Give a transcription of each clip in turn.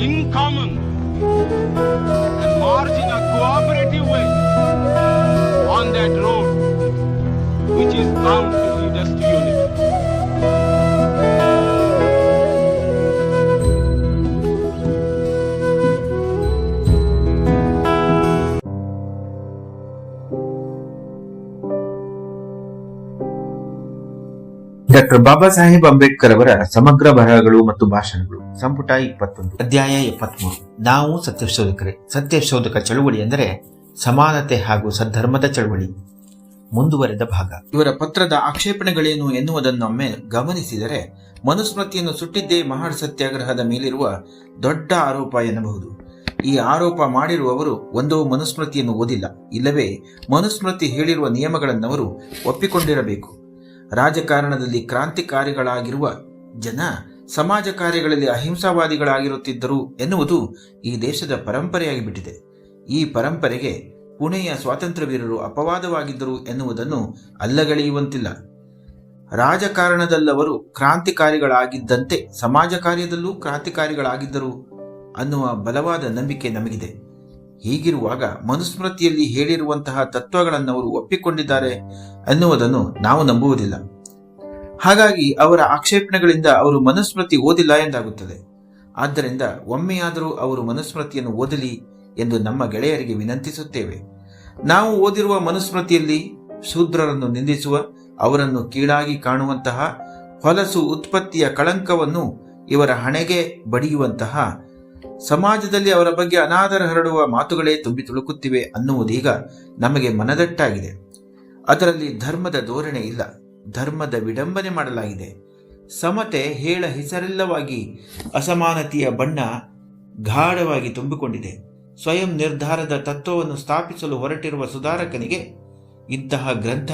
in common and march in a cooperative way on that road which is bound to lead us to unity. Doctor Baba Saheb Ambedkar ಅವರ ಸಮಗ್ರ ಬರಹಗಳು ಮತ್ತು ಭಾಷಣಗಳು ಸಂಪುಟ ಇಪ್ಪತ್ತೊಂದು, ಅಧ್ಯಾಯ ಎಪ್ಪತ್ಮೂರು. ನಾವು ಸತ್ಯಶೋಧಕರೇ, ಸತ್ಯಶೋಧಕ ಚಳುವಳಿ ಎಂದರೆ ಸಮಾನತೆ ಹಾಗೂ ಸದ್ಧರ್ಮದ ಚಳುವಳಿ. ಮುಂದುವರೆದ ಭಾಗ. ಇವರ ಪತ್ರದ ಆಕ್ಷೇಪಣೆಗಳೇನು ಎನ್ನುವುದನ್ನೊಮ್ಮೆ ಗಮನಿಸಿದರೆ, ಮನುಸ್ಮೃತಿಯನ್ನು ಸುಟ್ಟಿದ್ದೇ ಮಹಾನ್ ಸತ್ಯಾಗ್ರಹದ ಮೇಲಿರುವ ದೊಡ್ಡ ಆರೋಪ ಎನ್ನಬಹುದು. ಈ ಆರೋಪ ಮಾಡಿರುವವರು ಒಂದೋ ಮನುಸ್ಮೃತಿಯನ್ನು ಓದಿಲ್ಲ, ಇಲ್ಲವೇ ಮನುಸ್ಮೃತಿ ಹೇಳಿರುವ ನಿಯಮಗಳನ್ನವರು ಒಪ್ಪಿಕೊಂಡಿರಬೇಕು. ರಾಜಕಾರಣದಲ್ಲಿ ಕ್ರಾಂತಿಕಾರಿಗಳಾಗಿರುವ ಜನ ಸಮಾಜ ಕಾರ್ಯಗಳಲ್ಲಿ ಅಹಿಂಸಾವಾದಿಗಳಾಗಿರುತ್ತಿದ್ದರು ಎನ್ನುವುದು ಈ ದೇಶದ ಪರಂಪರೆಯಾಗಿ ಬಿಟ್ಟಿದೆ. ಈ ಪರಂಪರೆಗೆ ಪುಣೆಯ ಸ್ವಾತಂತ್ರ್ಯ ವೀರರು ಅಪವಾದವಾಗಿದ್ದರು ಎನ್ನುವುದನ್ನು ಅಲ್ಲಗಳೆಯುವಂತಿಲ್ಲ. ರಾಜಕಾರಣದಲ್ಲವರು ಕ್ರಾಂತಿಕಾರಿಗಳಾಗಿದ್ದಂತೆ ಸಮಾಜ ಕಾರ್ಯದಲ್ಲೂ ಕ್ರಾಂತಿಕಾರಿಗಳಾಗಿದ್ದರು ಅನ್ನುವ ಬಲವಾದ ನಂಬಿಕೆ ನಮಗಿದೆ. ಹೀಗಿರುವಾಗ ಮನುಸ್ಮೃತಿಯಲ್ಲಿ ಹೇಳಿರುವಂತಹ ತತ್ವಗಳನ್ನು ಅವರು ಒಪ್ಪಿಕೊಂಡಿದ್ದಾರೆ ಎನ್ನುವುದನ್ನು ನಾವು ನಂಬುವುದಿಲ್ಲ. ಹಾಗಾಗಿ ಅವರ ಆಕ್ಷೇಪಣೆಗಳಿಂದ ಅವರು ಮನುಸ್ಮೃತಿ ಓದಿಲ್ಲ ಎಂದಾಗುತ್ತದೆ. ಆದ್ದರಿಂದ ಒಮ್ಮೆಯಾದರೂ ಅವರು ಮನುಸ್ಮೃತಿಯನ್ನು ಓದಲಿ ಎಂದು ನಮ್ಮ ಗೆಳೆಯರಿಗೆ ವಿನಂತಿಸುತ್ತೇವೆ. ನಾವು ಓದಿರುವ ಮನುಸ್ಮೃತಿಯಲ್ಲಿ ಶೂದ್ರರನ್ನು ನಿಂದಿಸುವ, ಅವರನ್ನು ಕೀಳಾಗಿ ಕಾಣುವಂತಹ, ಹೊಲಸು ಉತ್ಪತ್ತಿಯ ಕಳಂಕವನ್ನು ಇವರ ಹಣೆಗೆ ಬಡಿಯುವಂತಹ, ಸಮಾಜದಲ್ಲಿ ಅವರ ಬಗ್ಗೆ ಅನಾದರ ಹರಡುವ ಮಾತುಗಳೇ ತುಂಬಿ ತುಳುಕುತ್ತಿವೆ ಅನ್ನುವುದೀಗ ನಮಗೆ ಮನದಟ್ಟಾಗಿದೆ. ಅದರಲ್ಲಿ ಧರ್ಮದ ಧೋರಣೆ ಇಲ್ಲ. ಧರ್ಮದ ವಿಡಂಬನೆ ಮಾಡಲಾಗಿದೆ. ಸಮತೆ ಹೇಳ ಹೆಸರಿಲ್ಲವಾಗಿ ಅಸಮಾನತೆಯ ಬಣ್ಣ ಗಾಢವಾಗಿ ತುಂಬಿಕೊಂಡಿದೆ. ಸ್ವಯಂ ನಿರ್ಧಾರದ ತತ್ವವನ್ನು ಸ್ಥಾಪಿಸಲು ಹೊರಟಿರುವ ಸುಧಾರಕನಿಗೆ ಇಂತಹ ಗ್ರಂಥ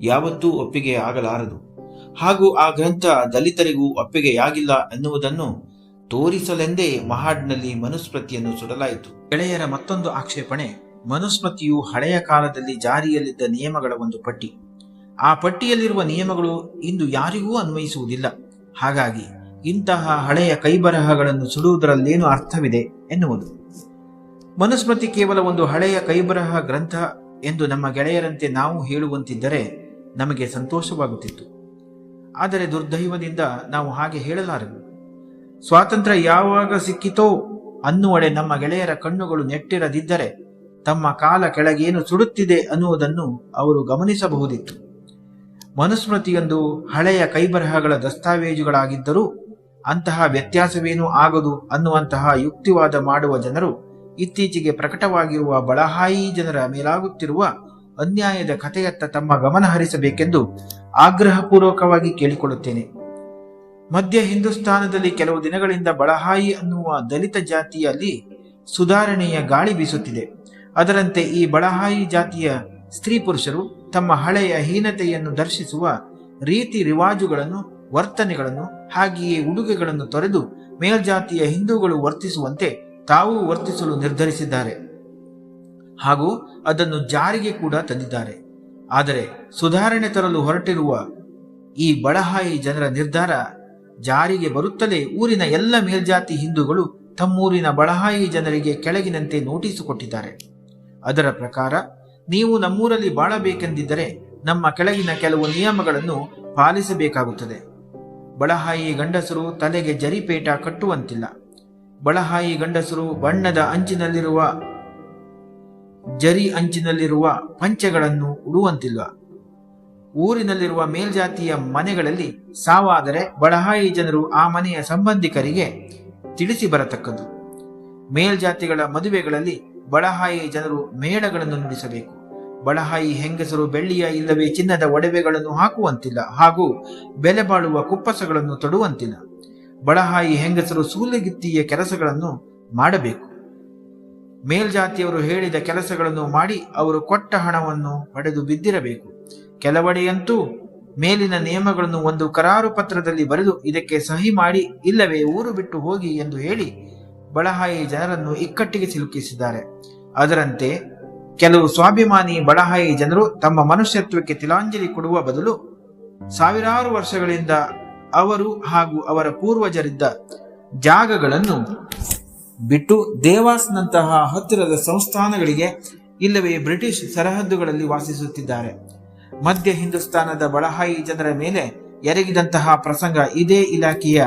ಯಾವತ್ತೂ ಒಪ್ಪಿಗೆ ಆಗಲಾರದು. ಹಾಗೂ ಆ ಗ್ರಂಥ ದಲಿತರಿಗೂ ಒಪ್ಪಿಗೆಯಾಗಿಲ್ಲ ಎನ್ನುವುದನ್ನು ತೋರಿಸಲೆಂದೇ ಮಹಾಡ್ನಲ್ಲಿ ಮನುಸ್ಮೃತಿಯನ್ನು ಸುಡಲಾಯಿತು. ಗೆಳೆಯರ ಮತ್ತೊಂದು ಆಕ್ಷೇಪಣೆ, ಮನುಸ್ಮೃತಿಯು ಹಳೆಯ ಕಾಲದಲ್ಲಿ ಜಾರಿಯಲ್ಲಿದ್ದ ನಿಯಮಗಳ ಒಂದು ಪಟ್ಟಿ. ಆ ಪಟ್ಟಿಯಲ್ಲಿರುವ ನಿಯಮಗಳು ಇಂದು ಯಾರಿಗೂ ಅನ್ವಯಿಸುವುದಿಲ್ಲ. ಹಾಗಾಗಿ ಇಂತಹ ಹಳೆಯ ಕೈಬರಹಗಳನ್ನು ಸುಡುವುದರಲ್ಲೇನು ಅರ್ಥವಿದೆ ಎನ್ನುವುದು. ಮನುಸ್ಮೃತಿ ಕೇವಲ ಒಂದು ಹಳೆಯ ಕೈಬರಹ ಗ್ರಂಥ ಎಂದು ನಮ್ಮ ಗೆಳೆಯರಂತೆ ನಾವು ಹೇಳುವಂತಿದ್ದರೆ ನಮಗೆ ಸಂತೋಷವಾಗುತ್ತಿತ್ತು. ಆದರೆ ದುರ್ದೈವದಿಂದ ನಾವು ಹಾಗೆ ಹೇಳಲಾರೆವು ಸ್ವಾತಂತ್ರ್ಯ ಯಾವಾಗ ಸಿಕ್ಕಿತೋ ಅನ್ನುವಡೆ ನಮ್ಮ ಗೆಳೆಯರ ಕಣ್ಣುಗಳು ನೆಟ್ಟಿರದಿದ್ದರೆ ತಮ್ಮ ಕಾಲ ಕೆಳಗೇನು ಸುಡುತ್ತಿದೆ ಅನ್ನುವುದನ್ನು ಅವರು ಗಮನಿಸಬಹುದಿತ್ತು. ಮನುಸ್ಮೃತಿಯೊಂದು ಹಳೆಯ ಕೈಬರಹಗಳ ದಸ್ತಾವೇಜುಗಳಾಗಿದ್ದರೂ ಅಂತಹ ವ್ಯತ್ಯಾಸವೇನೂ ಆಗದು ಅನ್ನುವಂತಹ ಯುಕ್ತಿವಾದ ಮಾಡುವ ಜನರು ಇತ್ತೀಚೆಗೆ ಪ್ರಕಟವಾಗಿರುವ ಬಳಹಾಯಿ ಜನರ ಮೇಲಾಗುತ್ತಿರುವ ಅನ್ಯಾಯದ ಕಥೆಯತ್ತ ತಮ್ಮ ಗಮನ ಹರಿಸಬೇಕೆಂದು ಆಗ್ರಹಪೂರ್ವಕವಾಗಿ ಕೇಳಿಕೊಳ್ಳುತ್ತೇನೆ. ಮಧ್ಯ ಹಿಂದೂಸ್ತಾನದಲ್ಲಿ ಕೆಲವು ದಿನಗಳಿಂದ ಬಳಹಾಯಿ ಅನ್ನುವ ದಲಿತ ಜಾತಿಯಲ್ಲಿ ಸುಧಾರಣೆಯ ಗಾಳಿ ಬೀಸುತ್ತಿದೆ. ಅದರಂತೆ ಈ ಬಳಹಾಯಿ ಜಾತಿಯ ಸ್ತ್ರೀ ಪುರುಷರು ತಮ್ಮ ಹಳೆಯ ಹೀನತೆಯನ್ನು ದರ್ಶಿಸುವ ರೀತಿ ರಿವಾಜುಗಳನ್ನು, ವರ್ತನೆಗಳನ್ನು, ಹಾಗೆಯೇ ಉಡುಗೆಗಳನ್ನು ತೊರೆದು ಮೇಲ್ಜಾತಿಯ ಹಿಂದೂಗಳು ವರ್ತಿಸುವಂತೆ ತಾವೂ ವರ್ತಿಸಲು ನಿರ್ಧರಿಸಿದ್ದಾರೆ. ಹಾಗೂ ಅದನ್ನು ಜಾರಿಗೆ ಕೂಡ ತಂದಿದ್ದಾರೆ. ಆದರೆ ಸುಧಾರಣೆ ತರಲು ಹೊರಟಿರುವ ಈ ಬಡಹಾಯಿ ಜನರ ನಿರ್ಧಾರ ಜಾರಿಗೆ ಬರುತ್ತಲೇ ಊರಿನ ಎಲ್ಲ ಮೇಲ್ಜಾತಿ ಹಿಂದೂಗಳು ತಮ್ಮೂರಿನ ಬಳಹಾಯಿ ಜನರಿಗೆ ಕೆಳಗಿನಂತೆ ನೋಟಿಸು ಕೊಟ್ಟಿದ್ದಾರೆ. ಅದರ ಪ್ರಕಾರ ನೀವು ನಮ್ಮೂರಲ್ಲಿ ಬಾಳಬೇಕೆಂದಿದ್ದರೆ ನಮ್ಮ ಕೆಳಗಿನ ಕೆಲವು ನಿಯಮಗಳನ್ನು ಪಾಲಿಸಬೇಕಾಗುತ್ತದೆ. ಬಳಹಾಯಿ ಗಂಡಸರು ತಲೆಗೆ ಜರಿಪೇಟ ಕಟ್ಟುವಂತಿಲ್ಲ. ಬಳಹಾಯಿ ಗಂಡಸರು ಬಣ್ಣದ ಅಂಚಿನಲ್ಲಿರುವ, ಜರಿ ಅಂಚಿನಲ್ಲಿರುವ ಪಂಚೆಗಳನ್ನು ಉಡುವಂತಿಲ್ಲ. ಊರಿನಲ್ಲಿರುವ ಮೇಲ್ಜಾತಿಯ ಮನೆಗಳಲ್ಲಿ ಸಾವಾದರೆ ಬಳಹಾಯಿ ಜನರು ಆ ಮನೆಯ ಸಂಬಂಧಿಕರಿಗೆ ತಿಳಿಸಿ ಬರತಕ್ಕದ್ದು. ಮೇಲ್ಜಾತಿಗಳ ಮದುವೆಗಳಲ್ಲಿ ಬಳಹಾಯಿ ಜನರು ಮೇಳಗಳನ್ನು ನುಡಿಸಬೇಕು. ಬಳಹಾಯಿ ಹೆಂಗಸರು ಬೆಳ್ಳಿಯ ಇಲ್ಲವೇ ಚಿನ್ನದ ಒಡವೆಗಳನ್ನು ಹಾಕುವಂತಿಲ್ಲ ಹಾಗೂ ಬೆಲೆ ಬಾಳುವ ಕುಪ್ಪಸಗಳನ್ನು ತೊಡುವಂತಿಲ್ಲ. ಬಳಹಾಯಿ ಹೆಂಗಸರು ಸೂಲಗಿತ್ತಿಯ ಕೆಲಸಗಳನ್ನು ಮಾಡಬೇಕು. ಮೇಲ್ಜಾತಿಯವರು ಹೇಳಿದ ಕೆಲಸಗಳನ್ನು ಮಾಡಿ ಅವರು ಕೊಟ್ಟ ಹಣವನ್ನು ಪಡೆದು ಬಿದ್ದಿರಬೇಕು. ಕೆಲವಡೆಯಂತೂ ಮೇಲಿನ ನಿಯಮಗಳನ್ನು ಒಂದು ಕರಾರು ಪತ್ರದಲ್ಲಿ ಬರೆದು ಇದಕ್ಕೆ ಸಹಿ ಮಾಡಿ ಇಲ್ಲವೇ ಊರು ಬಿಟ್ಟು ಹೋಗಿ ಎಂದು ಹೇಳಿ ಬಳಹಾಯಿ ಜನರನ್ನು ಇಕ್ಕಟ್ಟಿಗೆ ಸಿಲುಕಿಸಿದ್ದಾರೆ. ಅದರಂತೆ ಕೆಲವು ಸ್ವಾಭಿಮಾನಿ ಬಳಹಾಯಿ ಜನರು ತಮ್ಮ ಮನುಷ್ಯತ್ವಕ್ಕೆ ತಿಲಾಂಜಲಿ ಕೊಡುವ ಬದಲು ಸಾವಿರಾರು ವರ್ಷಗಳಿಂದ ಅವರು ಹಾಗೂ ಅವರ ಪೂರ್ವಜರಿದ್ದ ಜಾಗಗಳನ್ನು ಬಿಟ್ಟು ದೇವಾಸ್ನಂತಹ ಹತ್ತಿರದ ಸಂಸ್ಥಾನಗಳಿಗೆ ಇಲ್ಲವೇ ಬ್ರಿಟಿಷ್ ಸರಹದ್ದುಗಳಲ್ಲಿ ವಾಸಿಸುತ್ತಿದ್ದಾರೆ. ಮಧ್ಯ ಹಿಂದೂಸ್ತಾನದ ಬಳಹಾಯಿ ಜನರ ಮೇಲೆ ಎರಗಿದಂತಹ ಪ್ರಸಂಗ ಇದೇ ಇಲಾಖೆಯ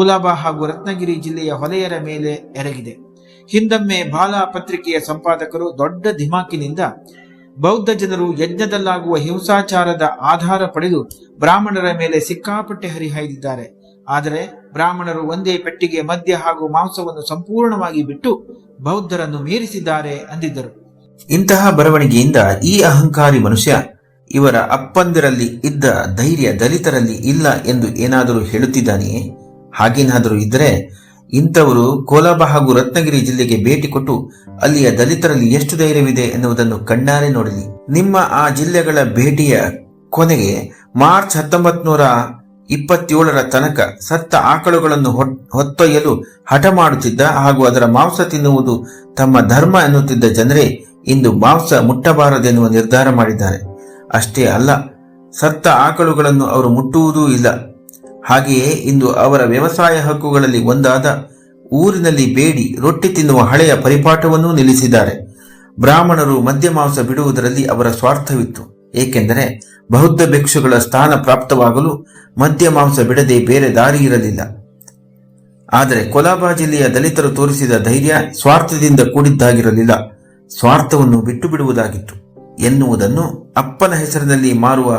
ಕುಲಾಬ ಹಾಗೂ ರತ್ನಗಿರಿ ಜಿಲ್ಲೆಯ ಹೊಲೆಯರ ಮೇಲೆ ಎರಗಿದೆ. ಹಿಂದೊಮ್ಮೆ ಬಾಲ ಪತ್ರಿಕೆಯ ಸಂಪಾದಕರು ದೊಡ್ಡ ಧಿಮಾಕಿನಿಂದ ಬೌದ್ಧ ಜನರು ಯಜ್ಞದಲ್ಲಾಗುವ ಹಿಂಸಾಚಾರದ ಆಧಾರ ಪಡೆದು ಬ್ರಾಹ್ಮಣರ ಮೇಲೆ ಸಿಕ್ಕಾಪಟ್ಟೆ ಹರಿಹಾಯ್ದಿದ್ದಾರೆ. ಆದರೆ ಬ್ರಾಹ್ಮಣರು ಒಂದೇ ಪೆಟ್ಟಿಗೆ ಮದ್ಯ ಹಾಗೂ ಮಾಂಸವನ್ನು ಸಂಪೂರ್ಣವಾಗಿ ಬಿಟ್ಟು ಬೌದ್ಧರನ್ನು ಮೀರಿಸಿದ್ದಾರೆ ಅಂದಿದ್ದರು. ಇಂತಹ ಬರವಣಿಗೆಯಿಂದ ಈ ಅಹಂಕಾರಿ ಮನುಷ್ಯ ಇವರ ಅಪ್ಪಂದಿರಲ್ಲಿ ಇದ್ದ ಧೈರ್ಯ ದಲಿತರಲ್ಲಿ ಇಲ್ಲ ಎಂದು ಏನಾದರೂ ಹೇಳುತ್ತಿದ್ದಾನೆಯೇ? ಹಾಗೇನಾದರೂ ಇದ್ದರೆ ಇಂಥವರು ಕೋಲಾಬ ಹಾಗೂ ರತ್ನಗಿರಿ ಜಿಲ್ಲೆಗೆ ಭೇಟಿ ಕೊಟ್ಟು ಅಲ್ಲಿಯ ದಲಿತರಲ್ಲಿ ಎಷ್ಟು ಧೈರ್ಯವಿದೆ ಎನ್ನುವುದನ್ನು ಕಣ್ಣಾರೆ ನೋಡಲಿ. ನಿಮ್ಮ ಆ ಜಿಲ್ಲೆಗಳ ಭೇಟಿಯ ಕೊನೆಗೆ ಮಾರ್ಚ್ ಹತ್ತೊಂಬತ್ ನೂರ ಇಪ್ಪತ್ತೇಳರ ತನಕ ಸತ್ತ ಆಕಳುಗಳನ್ನು ಹೊತ್ತೊಯ್ಯಲು ಹಠ ಮಾಡುತ್ತಿದ್ದ ಹಾಗೂ ಅದರ ಮಾಂಸ ತಿನ್ನುವುದು ತಮ್ಮ ಧರ್ಮ ಎನ್ನುತ್ತಿದ್ದ ಜನರೇ ಇಂದು ಮಾಂಸ ಮುಟ್ಟಬಾರದೆನ್ನುವ ನಿರ್ಧಾರ ಮಾಡಿದ್ದಾರೆ. ಅಷ್ಟೇ ಅಲ್ಲ, ಸತ್ತ ಆಕಳುಗಳನ್ನು ಅವರು ಮುಟ್ಟುವುದೂ ಇಲ್ಲ. ಹಾಗೆಯೇ ಇಂದು ಅವರ ವ್ಯವಸಾಯ ಹಕ್ಕುಗಳಲ್ಲಿ ಒಂದಾದ ಊರಿನಲ್ಲಿ ಬೇಡಿ ರೊಟ್ಟಿ ತಿನ್ನುವ ಹಳೆಯ ಪರಿಪಾಠವನ್ನೂ ನಿಲ್ಲಿಸಿದ್ದಾರೆ. ಬ್ರಾಹ್ಮಣರು ಮದ್ಯ ಮಾಂಸ ಬಿಡುವುದರಲ್ಲಿ ಅವರ ಸ್ವಾರ್ಥವಿತ್ತು. ಏಕೆಂದರೆ ಬೌದ್ಧ ಭಿಕ್ಷುಗಳ ಸ್ಥಾನ ಪ್ರಾಪ್ತವಾಗಲು ಮದ್ಯ ಮಾಂಸ ಬಿಡದೆ ಬೇರೆ ದಾರಿ ಇರಲಿಲ್ಲ. ಆದರೆ ಕೊಲಾಬಾ ಜಿಲ್ಲೆಯ ದಲಿತರು ತೋರಿಸಿದ ಧೈರ್ಯ ಸ್ವಾರ್ಥದಿಂದ ಕೂಡಿದ್ದಾಗಿರಲಿಲ್ಲ. ಸ್ವಾರ್ಥವನ್ನು ಬಿಟ್ಟು ಬಿಡುವುದಾಗಿತ್ತು ಎನ್ನುವುದನ್ನು ಅಪ್ಪನ ಹೆಸರಿನಲ್ಲಿ ಮಾರುವ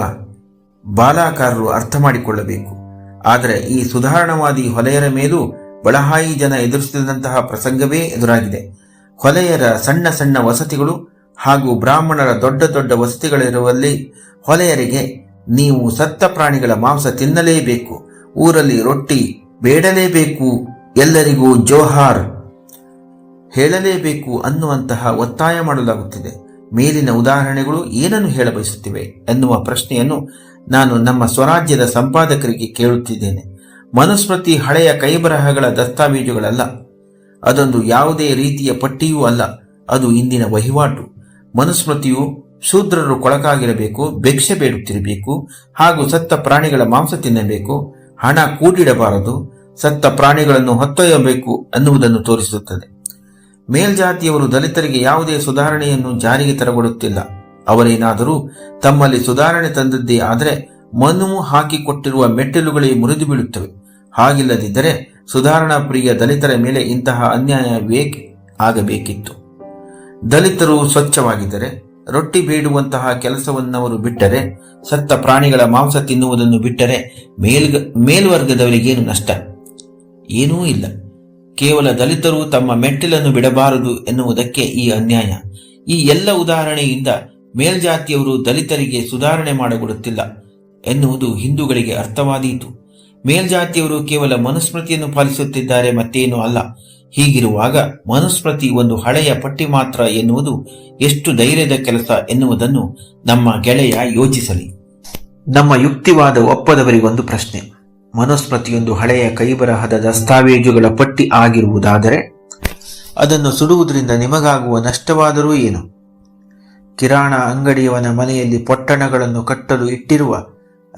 ಬಾಲಾಕಾರರು ಅರ್ಥ ಮಾಡಿಕೊಳ್ಳಬೇಕು ಆದರೆ ಈ ಸುಧಾರಣವಾದಿ ಹೊಲೆಯರ ಮೇಲೂ ಬಳಹಾಯಿ ಜನ ಎದುರಿಸಿದಂತಹ ಪ್ರಸಂಗವೇ ಎದುರಾಗಿದೆ. ಹೊಲೆಯರ ಸಣ್ಣ ಸಣ್ಣ ವಸತಿಗಳು ಹಾಗೂ ಬ್ರಾಹ್ಮಣರ ದೊಡ್ಡ ದೊಡ್ಡ ವಸತಿಗಳಿರುವಲ್ಲಿ ಹೊಲೆಯರಿಗೆ ನೀವು ಸತ್ತ ಪ್ರಾಣಿಗಳ ಮಾಂಸ ತಿನ್ನಲೇಬೇಕು, ಊರಲ್ಲಿ ರೊಟ್ಟಿ ಬೇಡಲೇಬೇಕು, ಎಲ್ಲರಿಗೂ ಜೋಹಾರ್ ಹೇಳಲೇಬೇಕು ಅನ್ನುವಂತಹ ಒತ್ತಾಯ ಮಾಡಲಾಗುತ್ತಿದೆ. ಮೇಲಿನ ಉದಾಹರಣೆಗಳು ಏನನ್ನು ಹೇಳಬಯಸುತ್ತಿವೆ ಎನ್ನುವ ಪ್ರಶ್ನೆಯನ್ನು ನಾನು ನಮ್ಮ ಸ್ವರಾಜ್ಯದ ಸಂಪಾದಕರಿಗೆ ಕೇಳುತ್ತಿದ್ದೇನೆ. ಮನುಸ್ಮೃತಿ ಹಳೆಯ ಕೈಬರಹಗಳ ದಸ್ತಾವೇಜುಗಳಲ್ಲ. ಅದೊಂದು ಯಾವುದೇ ರೀತಿಯ ಪಟ್ಟಿಯೂ ಅಲ್ಲ. ಅದು ಇಂದಿನ ವಹಿವಾಟು. ಮನುಸ್ಮೃತಿಯು ಶೂದ್ರರು ಕೊಳಕಾಗಿರಬೇಕು, ಭಿಕ್ಷೆ ಬೇಡುತ್ತಿರಬೇಕು, ಹಾಗೂ ಸತ್ತ ಪ್ರಾಣಿಗಳ ಮಾಂಸ ತಿನ್ನಬೇಕು, ಹಣ ಕೂಡಿಡಬಾರದು, ಸತ್ತ ಪ್ರಾಣಿಗಳನ್ನು ಹೊತ್ತೊಯ್ಯಬೇಕು ಅನ್ನುವುದನ್ನು ತೋರಿಸುತ್ತದೆ. ಮೇಲ್ಜಾತಿಯವರು ದಲಿತರಿಗೆ ಯಾವುದೇ ಸುಧಾರಣೆಯನ್ನು ಜಾರಿಗೆ ತರಗೊಡುತ್ತಿಲ್ಲ ಅವರೇನಾದರೂ ತಮ್ಮಲ್ಲಿ ಸುಧಾರಣೆ ತಂದದ್ದೇ ಆದರೆ ಮನು ಹಾಕಿಕೊಟ್ಟಿರುವ ಮೆಟ್ಟಿಲುಗಳೇ ಮುರಿದು ಬೀಳುತ್ತವೆ. ಹಾಗಿಲ್ಲದಿದ್ದರೆ ಸುಧಾರಣಾ ಪ್ರಿಯ ದಲಿತರ ಮೇಲೆ ಇಂತಹ ಅನ್ಯಾಯ ಬೇಕೆ ಆಗಬೇಕಿತ್ತು. ದಲಿತರು ಸ್ವಚ್ಛವಾಗಿದ್ದರೆ, ರೊಟ್ಟಿ ಬೇಡುವಂತಹ ಕೆಲಸವನ್ನವರು ಬಿಟ್ಟರೆ, ಸತ್ತ ಪ್ರಾಣಿಗಳ ಮಾಂಸ ತಿನ್ನುವುದನ್ನು ಬಿಟ್ಟರೆ ಮೇಲ್ಗ, ಮೇಲ್ವರ್ಗದವರಿಗೇನು ನಷ್ಟ? ಏನೂ ಇಲ್ಲ. ಕೇವಲ ದಲಿತರು ತಮ್ಮ ಮೆಟ್ಟಿಲನ್ನು ಬಿಡಬಾರದು ಎನ್ನುವುದಕ್ಕೆ ಈ ಅನ್ಯಾಯ. ಈ ಎಲ್ಲ ಉದಾಹರಣೆಯಿಂದ ಮೇಲ್ಜಾತಿಯವರು ದಲಿತರಿಗೆ ಸುಧಾರಣೆ ಮಾಡಿಕೊಡುತ್ತಿಲ್ಲ ಎನ್ನುವುದು ಹಿಂದೂಗಳಿಗೆ ಅರ್ಥವಾದೀತು. ಮೇಲ್ಜಾತಿಯವರು ಕೇವಲ ಮನುಸ್ಮೃತಿಯನ್ನು ಪಾಲಿಸುತ್ತಿದ್ದಾರೆ ಮತ್ತೇನೂ ಅಲ್ಲ. ಹೀಗಿರುವಾಗ ಮನುಸ್ಮೃತಿ ಒಂದು ಹಳೆಯ ಪಟ್ಟಿ ಮಾತ್ರ ಎನ್ನುವುದು ಎಷ್ಟು ಧೈರ್ಯದ ಕೆಲಸ ಎನ್ನುವುದನ್ನು ನಮ್ಮ ಗೆಳೆಯ ಯೋಚಿಸಲಿ. ನಮ್ಮ ಯುಕ್ತಿವಾದ ಒಪ್ಪದವರಿಗೊಂದು ಪ್ರಶ್ನೆ. ಮನುಸ್ಮೃತಿಯೊಂದು ಹಳೆಯ ಕೈಬರಹದ ದಸ್ತಾವೇಜುಗಳ ಪಟ್ಟಿ ಆಗಿರುವುದಾದರೆ ಅದನ್ನು ಸುಡುವುದರಿಂದ ನಿಮಗಾಗುವ ನಷ್ಟವಾದರೂ ಏನು? ಕಿರಾಣ ಅಂಗಡಿಯವನ ಮನೆಯಲ್ಲಿ ಪೊಟ್ಟಣಗಳನ್ನು ಕಟ್ಟಲು ಇಟ್ಟಿರುವ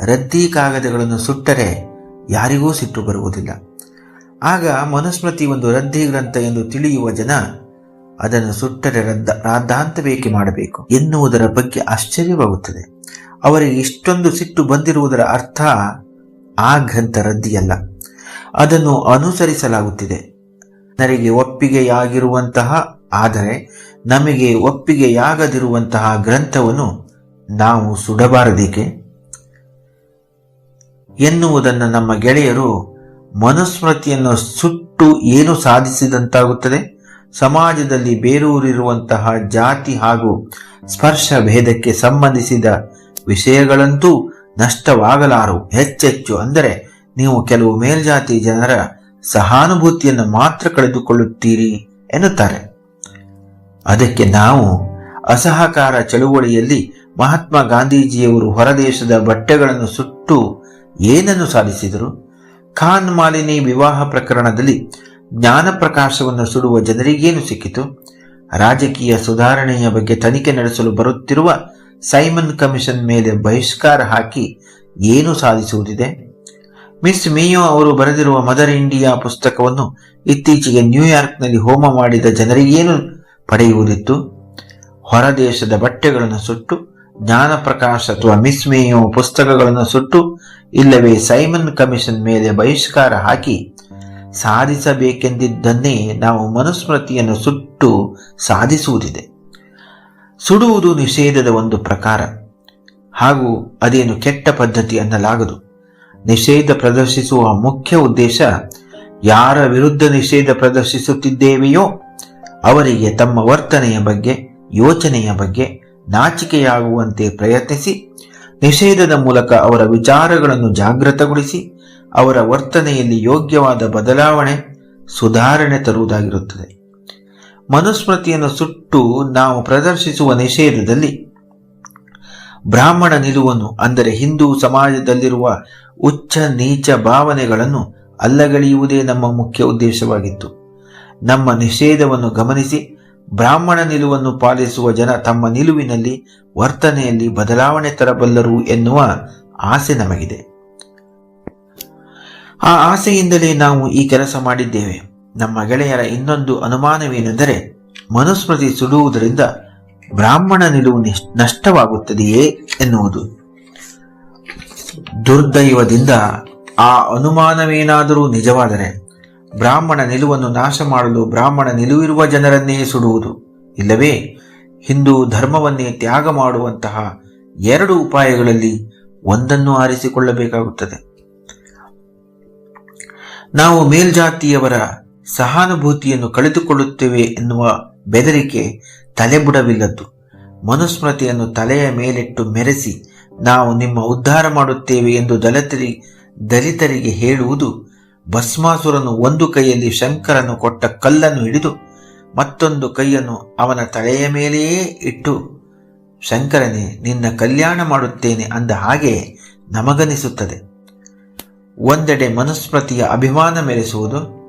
ರದ್ದಿ ಕಾಗದಗಳನ್ನು ಸುಟ್ಟರೆ ಯಾರಿಗೂ ಸಿಟ್ಟು ಬರುವುದಿಲ್ಲ. ಆಗ ಮನುಸ್ಮೃತಿ ಒಂದು ರದ್ದಿ ಗ್ರಂಥ ಎಂದು ತಿಳಿಯುವ ಜನ ಅದನ್ನು ಸುಟ್ಟರೆ ರದ್ದ ರಾದ್ದಾಂತವೇಕೆ ಮಾಡಬೇಕು ಎನ್ನುವುದರ ಬಗ್ಗೆ ಆಶ್ಚರ್ಯವಾಗುತ್ತದೆ. ಅವರಿಗೆ ಇಷ್ಟೊಂದು ಸಿಟ್ಟು ಬಂದಿರುವುದರ ಅರ್ಥ ಆ ಗ್ರಂಥ ರದ್ದಿಯಲ್ಲ. ಅದನ್ನು ಅನುಸರಿಸಲಾಗುತ್ತಿದೆ. ಜನರಿಗೆ ಒಪ್ಪಿಗೆಯಾಗಿರುವಂತಹ, ಆದರೆ ನಮಗೆ ಒಪ್ಪಿಗೆಯಾಗದಿರುವಂತಹ ಗ್ರಂಥವನ್ನು ನಾವು ಸುಡಬಾರದಿಕೆ? ಎನ್ನುವುದನ್ನು ನಮ್ಮ ಗೆಳೆಯರು ಮನುಸ್ಮೃತಿಯನ್ನು ಸುಟ್ಟು ಏನು ಸಾಧಿಸಿದಂತಾಗುತ್ತದೆ? ಸಮಾಜದಲ್ಲಿ ಬೇರೂರಿರುವಂತಹ ಜಾತಿ ಹಾಗೂ ಸ್ಪರ್ಶ ಭೇದಕ್ಕೆ ಸಂಬಂಧಿಸಿದ ವಿಷಯಗಳಂತೂ ನಷ್ಟವಾಗಲಾರು. ಹೆಚ್ಚೆಚ್ಚು ಅಂದರೆ ನೀವು ಕೆಲವು ಮೇಲ್ಜಾತಿ ಜನರ ಸಹಾನುಭೂತಿಯನ್ನು ಮಾತ್ರ ಕಳೆದುಕೊಳ್ಳುತ್ತೀರಿ ಎನ್ನುತ್ತಾರೆ. ಅದಕ್ಕೆ ನಾವು ಅಸಹಕಾರ ಚಳುವಳಿಯಲ್ಲಿ ಮಹಾತ್ಮ ಗಾಂಧೀಜಿಯವರು ಹೊರದೇಶದ ಬಟ್ಟೆಗಳನ್ನು ಸುಟ್ಟು ಏನನ್ನು ಸಾಧಿಸಿದರು? ಖಾನ್ ಮಾಲಿನಿ ವಿವಾಹ ಪ್ರಕರಣದಲ್ಲಿ ಜ್ಞಾನ ಪ್ರಕಾಶವನ್ನು ಸುಡುವ ಜನರಿಗೇನು ಸಿಕ್ಕಿತು? ರಾಜಕೀಯ ಸುಧಾರಣೆಯ ಬಗ್ಗೆ ತನಿಖೆ ನಡೆಸಲು ಬರುತ್ತಿರುವ ಸೈಮನ್ ಕಮಿಷನ್ ಮೇಲೆ ಬಹಿಷ್ಕಾರ ಹಾಕಿ ಏನು ಸಾಧಿಸುವುದಿದೆ? ಮಿಸ್ ಮಿಯೋ ಅವರು ಬರೆದಿರುವ ಮದರ್ ಇಂಡಿಯಾ ಪುಸ್ತಕವನ್ನು ಇತ್ತೀಚೆಗೆ ನ್ಯೂಯಾರ್ಕ್ನಲ್ಲಿ ಹೋಮ ಮಾಡಿದ ಜನರಿಗೇನು ಪಡೆಯುವುದಿತ್ತು. ಹೊರದೇಶದ ಬಟ್ಟೆಗಳನ್ನು ಸುಟ್ಟು, ಜ್ಞಾನ ಪ್ರಕಾಶ ಅಥವಾ ಮಿಸ್ಮೇಯೋ ಪುಸ್ತಕಗಳನ್ನು ಸುಟ್ಟು, ಇಲ್ಲವೇ ಸೈಮನ್ ಕಮಿಷನ್ ಮೇಲೆ ಬಹಿಷ್ಕಾರ ಹಾಕಿ, ಸಾಧಿಸಬೇಕೆಂದಿದ್ದನ್ನೇ ನಾವು ಮನುಸ್ಮೃತಿಯನ್ನು ಸುಟ್ಟು ಸಾಧಿಸುವುದಿದೆ. ಸುಡುವುದು ನಿಷೇಧದ ಒಂದು ಪ್ರಕಾರ. ಹಾಗೂ ಅದೇನು ಕೆಟ್ಟ ಪದ್ಧತಿ ಅನ್ನಲಾಗದು. ನಿಷೇಧ ಪ್ರದರ್ಶಿಸುವ ಮುಖ್ಯ ಉದ್ದೇಶ, ಯಾರ ವಿರುದ್ಧ ನಿಷೇಧ ಪ್ರದರ್ಶಿಸುತ್ತಿದ್ದೇವೆಯೋ ಅವರಿಗೆ ತಮ್ಮ ವರ್ತನೆಯ ಬಗ್ಗೆ, ಯೋಚನೆಯ ಬಗ್ಗೆ ನಾಚಿಕೆಯಾಗುವಂತೆ ಪ್ರಯತ್ನಿಸಿ, ನಿಷೇಧದ ಮೂಲಕ ಅವರ ವಿಚಾರಗಳನ್ನು ಜಾಗೃತಗೊಳಿಸಿ, ಅವರ ವರ್ತನೆಯಲ್ಲಿ ಯೋಗ್ಯವಾದ ಬದಲಾವಣೆ, ಸುಧಾರಣೆ ತರುವುದಾಗಿರುತ್ತದೆ. ಮನುಸ್ಮೃತಿಯನ್ನು ಸುಟ್ಟು ನಾವು ಪ್ರದರ್ಶಿಸುವ ನಿಷೇಧದಲ್ಲಿ, ಬ್ರಾಹ್ಮಣ ನಿಲುವನ್ನು ಅಂದರೆ ಹಿಂದೂ ಸಮಾಜದಲ್ಲಿರುವ ಉಚ್ಚ ನೀಚ ಭಾವನೆಗಳನ್ನು ಅಲ್ಲಗಳೆಯುವುದೇ ನಮ್ಮ ಮುಖ್ಯ ಉದ್ದೇಶವಾಗಿತ್ತು. ನಮ್ಮ ನಿಷೇಧವನ್ನು ಗಮನಿಸಿ, ಬ್ರಾಹ್ಮಣ ನಿಲುವನ್ನು ಪಾಲಿಸುವ ಜನ ತಮ್ಮ ನಿಲುವಿನಲ್ಲಿ ವರ್ತನೆಯಲ್ಲಿ ಬದಲಾವಣೆ ತರಬಲ್ಲರು ಎನ್ನುವ ಆಸೆ ನಮಗಿದೆ. ಆ ಆಸೆಯಿಂದಲೇ ನಾವು ಈ ಕೆಲಸ ಮಾಡಿದ್ದೇವೆ. ನಮ್ಮ ಗೆಳೆಯರ ಇನ್ನೊಂದು ಅನುಮಾನವೇನೆಂದರೆ, ಮನುಸ್ಮೃತಿ ಸುಡುವುದರಿಂದ ಬ್ರಾಹ್ಮಣ ನಿಲುವು ನಷ್ಟವಾಗುತ್ತದೆಯೇ ಎನ್ನುವುದು. ದುರ್ದೈವದಿಂದ ಆ ಅನುಮಾನವೇನಾದರೂ ನಿಜವಾದರೆ ಬ್ರಾಹ್ಮಣ ನಿಲುವನ್ನು ನಾಶ ಮಾಡಲು ಬ್ರಾಹ್ಮಣ ನಿಲುವಿರುವ ಜನರನ್ನೇ ಸುಡುವುದು. ಇಲ್ಲವೇ? ಹಿಂದೂ ಧರ್ಮವನ್ನೇ ತ್ಯಾಗ ಮಾಡುವಂತಹ ಎರಡು ಉಪಾಯಗಳಲ್ಲಿ ಒಂದನ್ನು ಆರಿಸಿಕೊಳ್ಳಬೇಕಾಗುತ್ತದೆ. ನಾವು ಮೇಲ್ಜಾತಿಯವರ ಸಹಾನುಭೂತಿಯನ್ನು ಕಳೆದುಕೊಳ್ಳುತ್ತೇವೆ ಎನ್ನುವ ಬೆದರಿಕೆ ತಲೆಬುಡವಿಲ್ಲದ್ದು. ಮನುಸ್ಮೃತಿಯನ್ನು ತಲೆಯ ಮೇಲಿಟ್ಟು ಮೆರೆಸಿ ನಾವು ನಿಮ್ಮ ಉದ್ಧಾರ ಮಾಡುತ್ತೇವೆ ಎಂದು ದಲಿತರಿ, ದಲಿತರಿಗೆ ಹೇಳುವುದು ಭಸ್ಮಾಸುರನು ಒಂದು ಕೈಯಲ್ಲಿ ಶಂಕರನು ಕೊಟ್ಟ ಕಲ್ಲನ್ನು ಹಿಡಿದು ಮತ್ತೊಂದು ಕೈಯನ್ನು ಅವನ ತಲೆಯ ಮೇಲೆಯೇ ಇಟ್ಟು, ಶಂಕರನೇ, ನಿನ್ನ ಕಲ್ಯಾಣ ಮಾಡುತ್ತೇನೆ ಅಂದ ಹಾಗೆ ನಮಗನಿಸುತ್ತದೆ. ಒಂದೆಡೆ ಮನುಸ್ಮೃತಿಯ ಅಭಿಮಾನ ಮೆರೆಸುವುದು,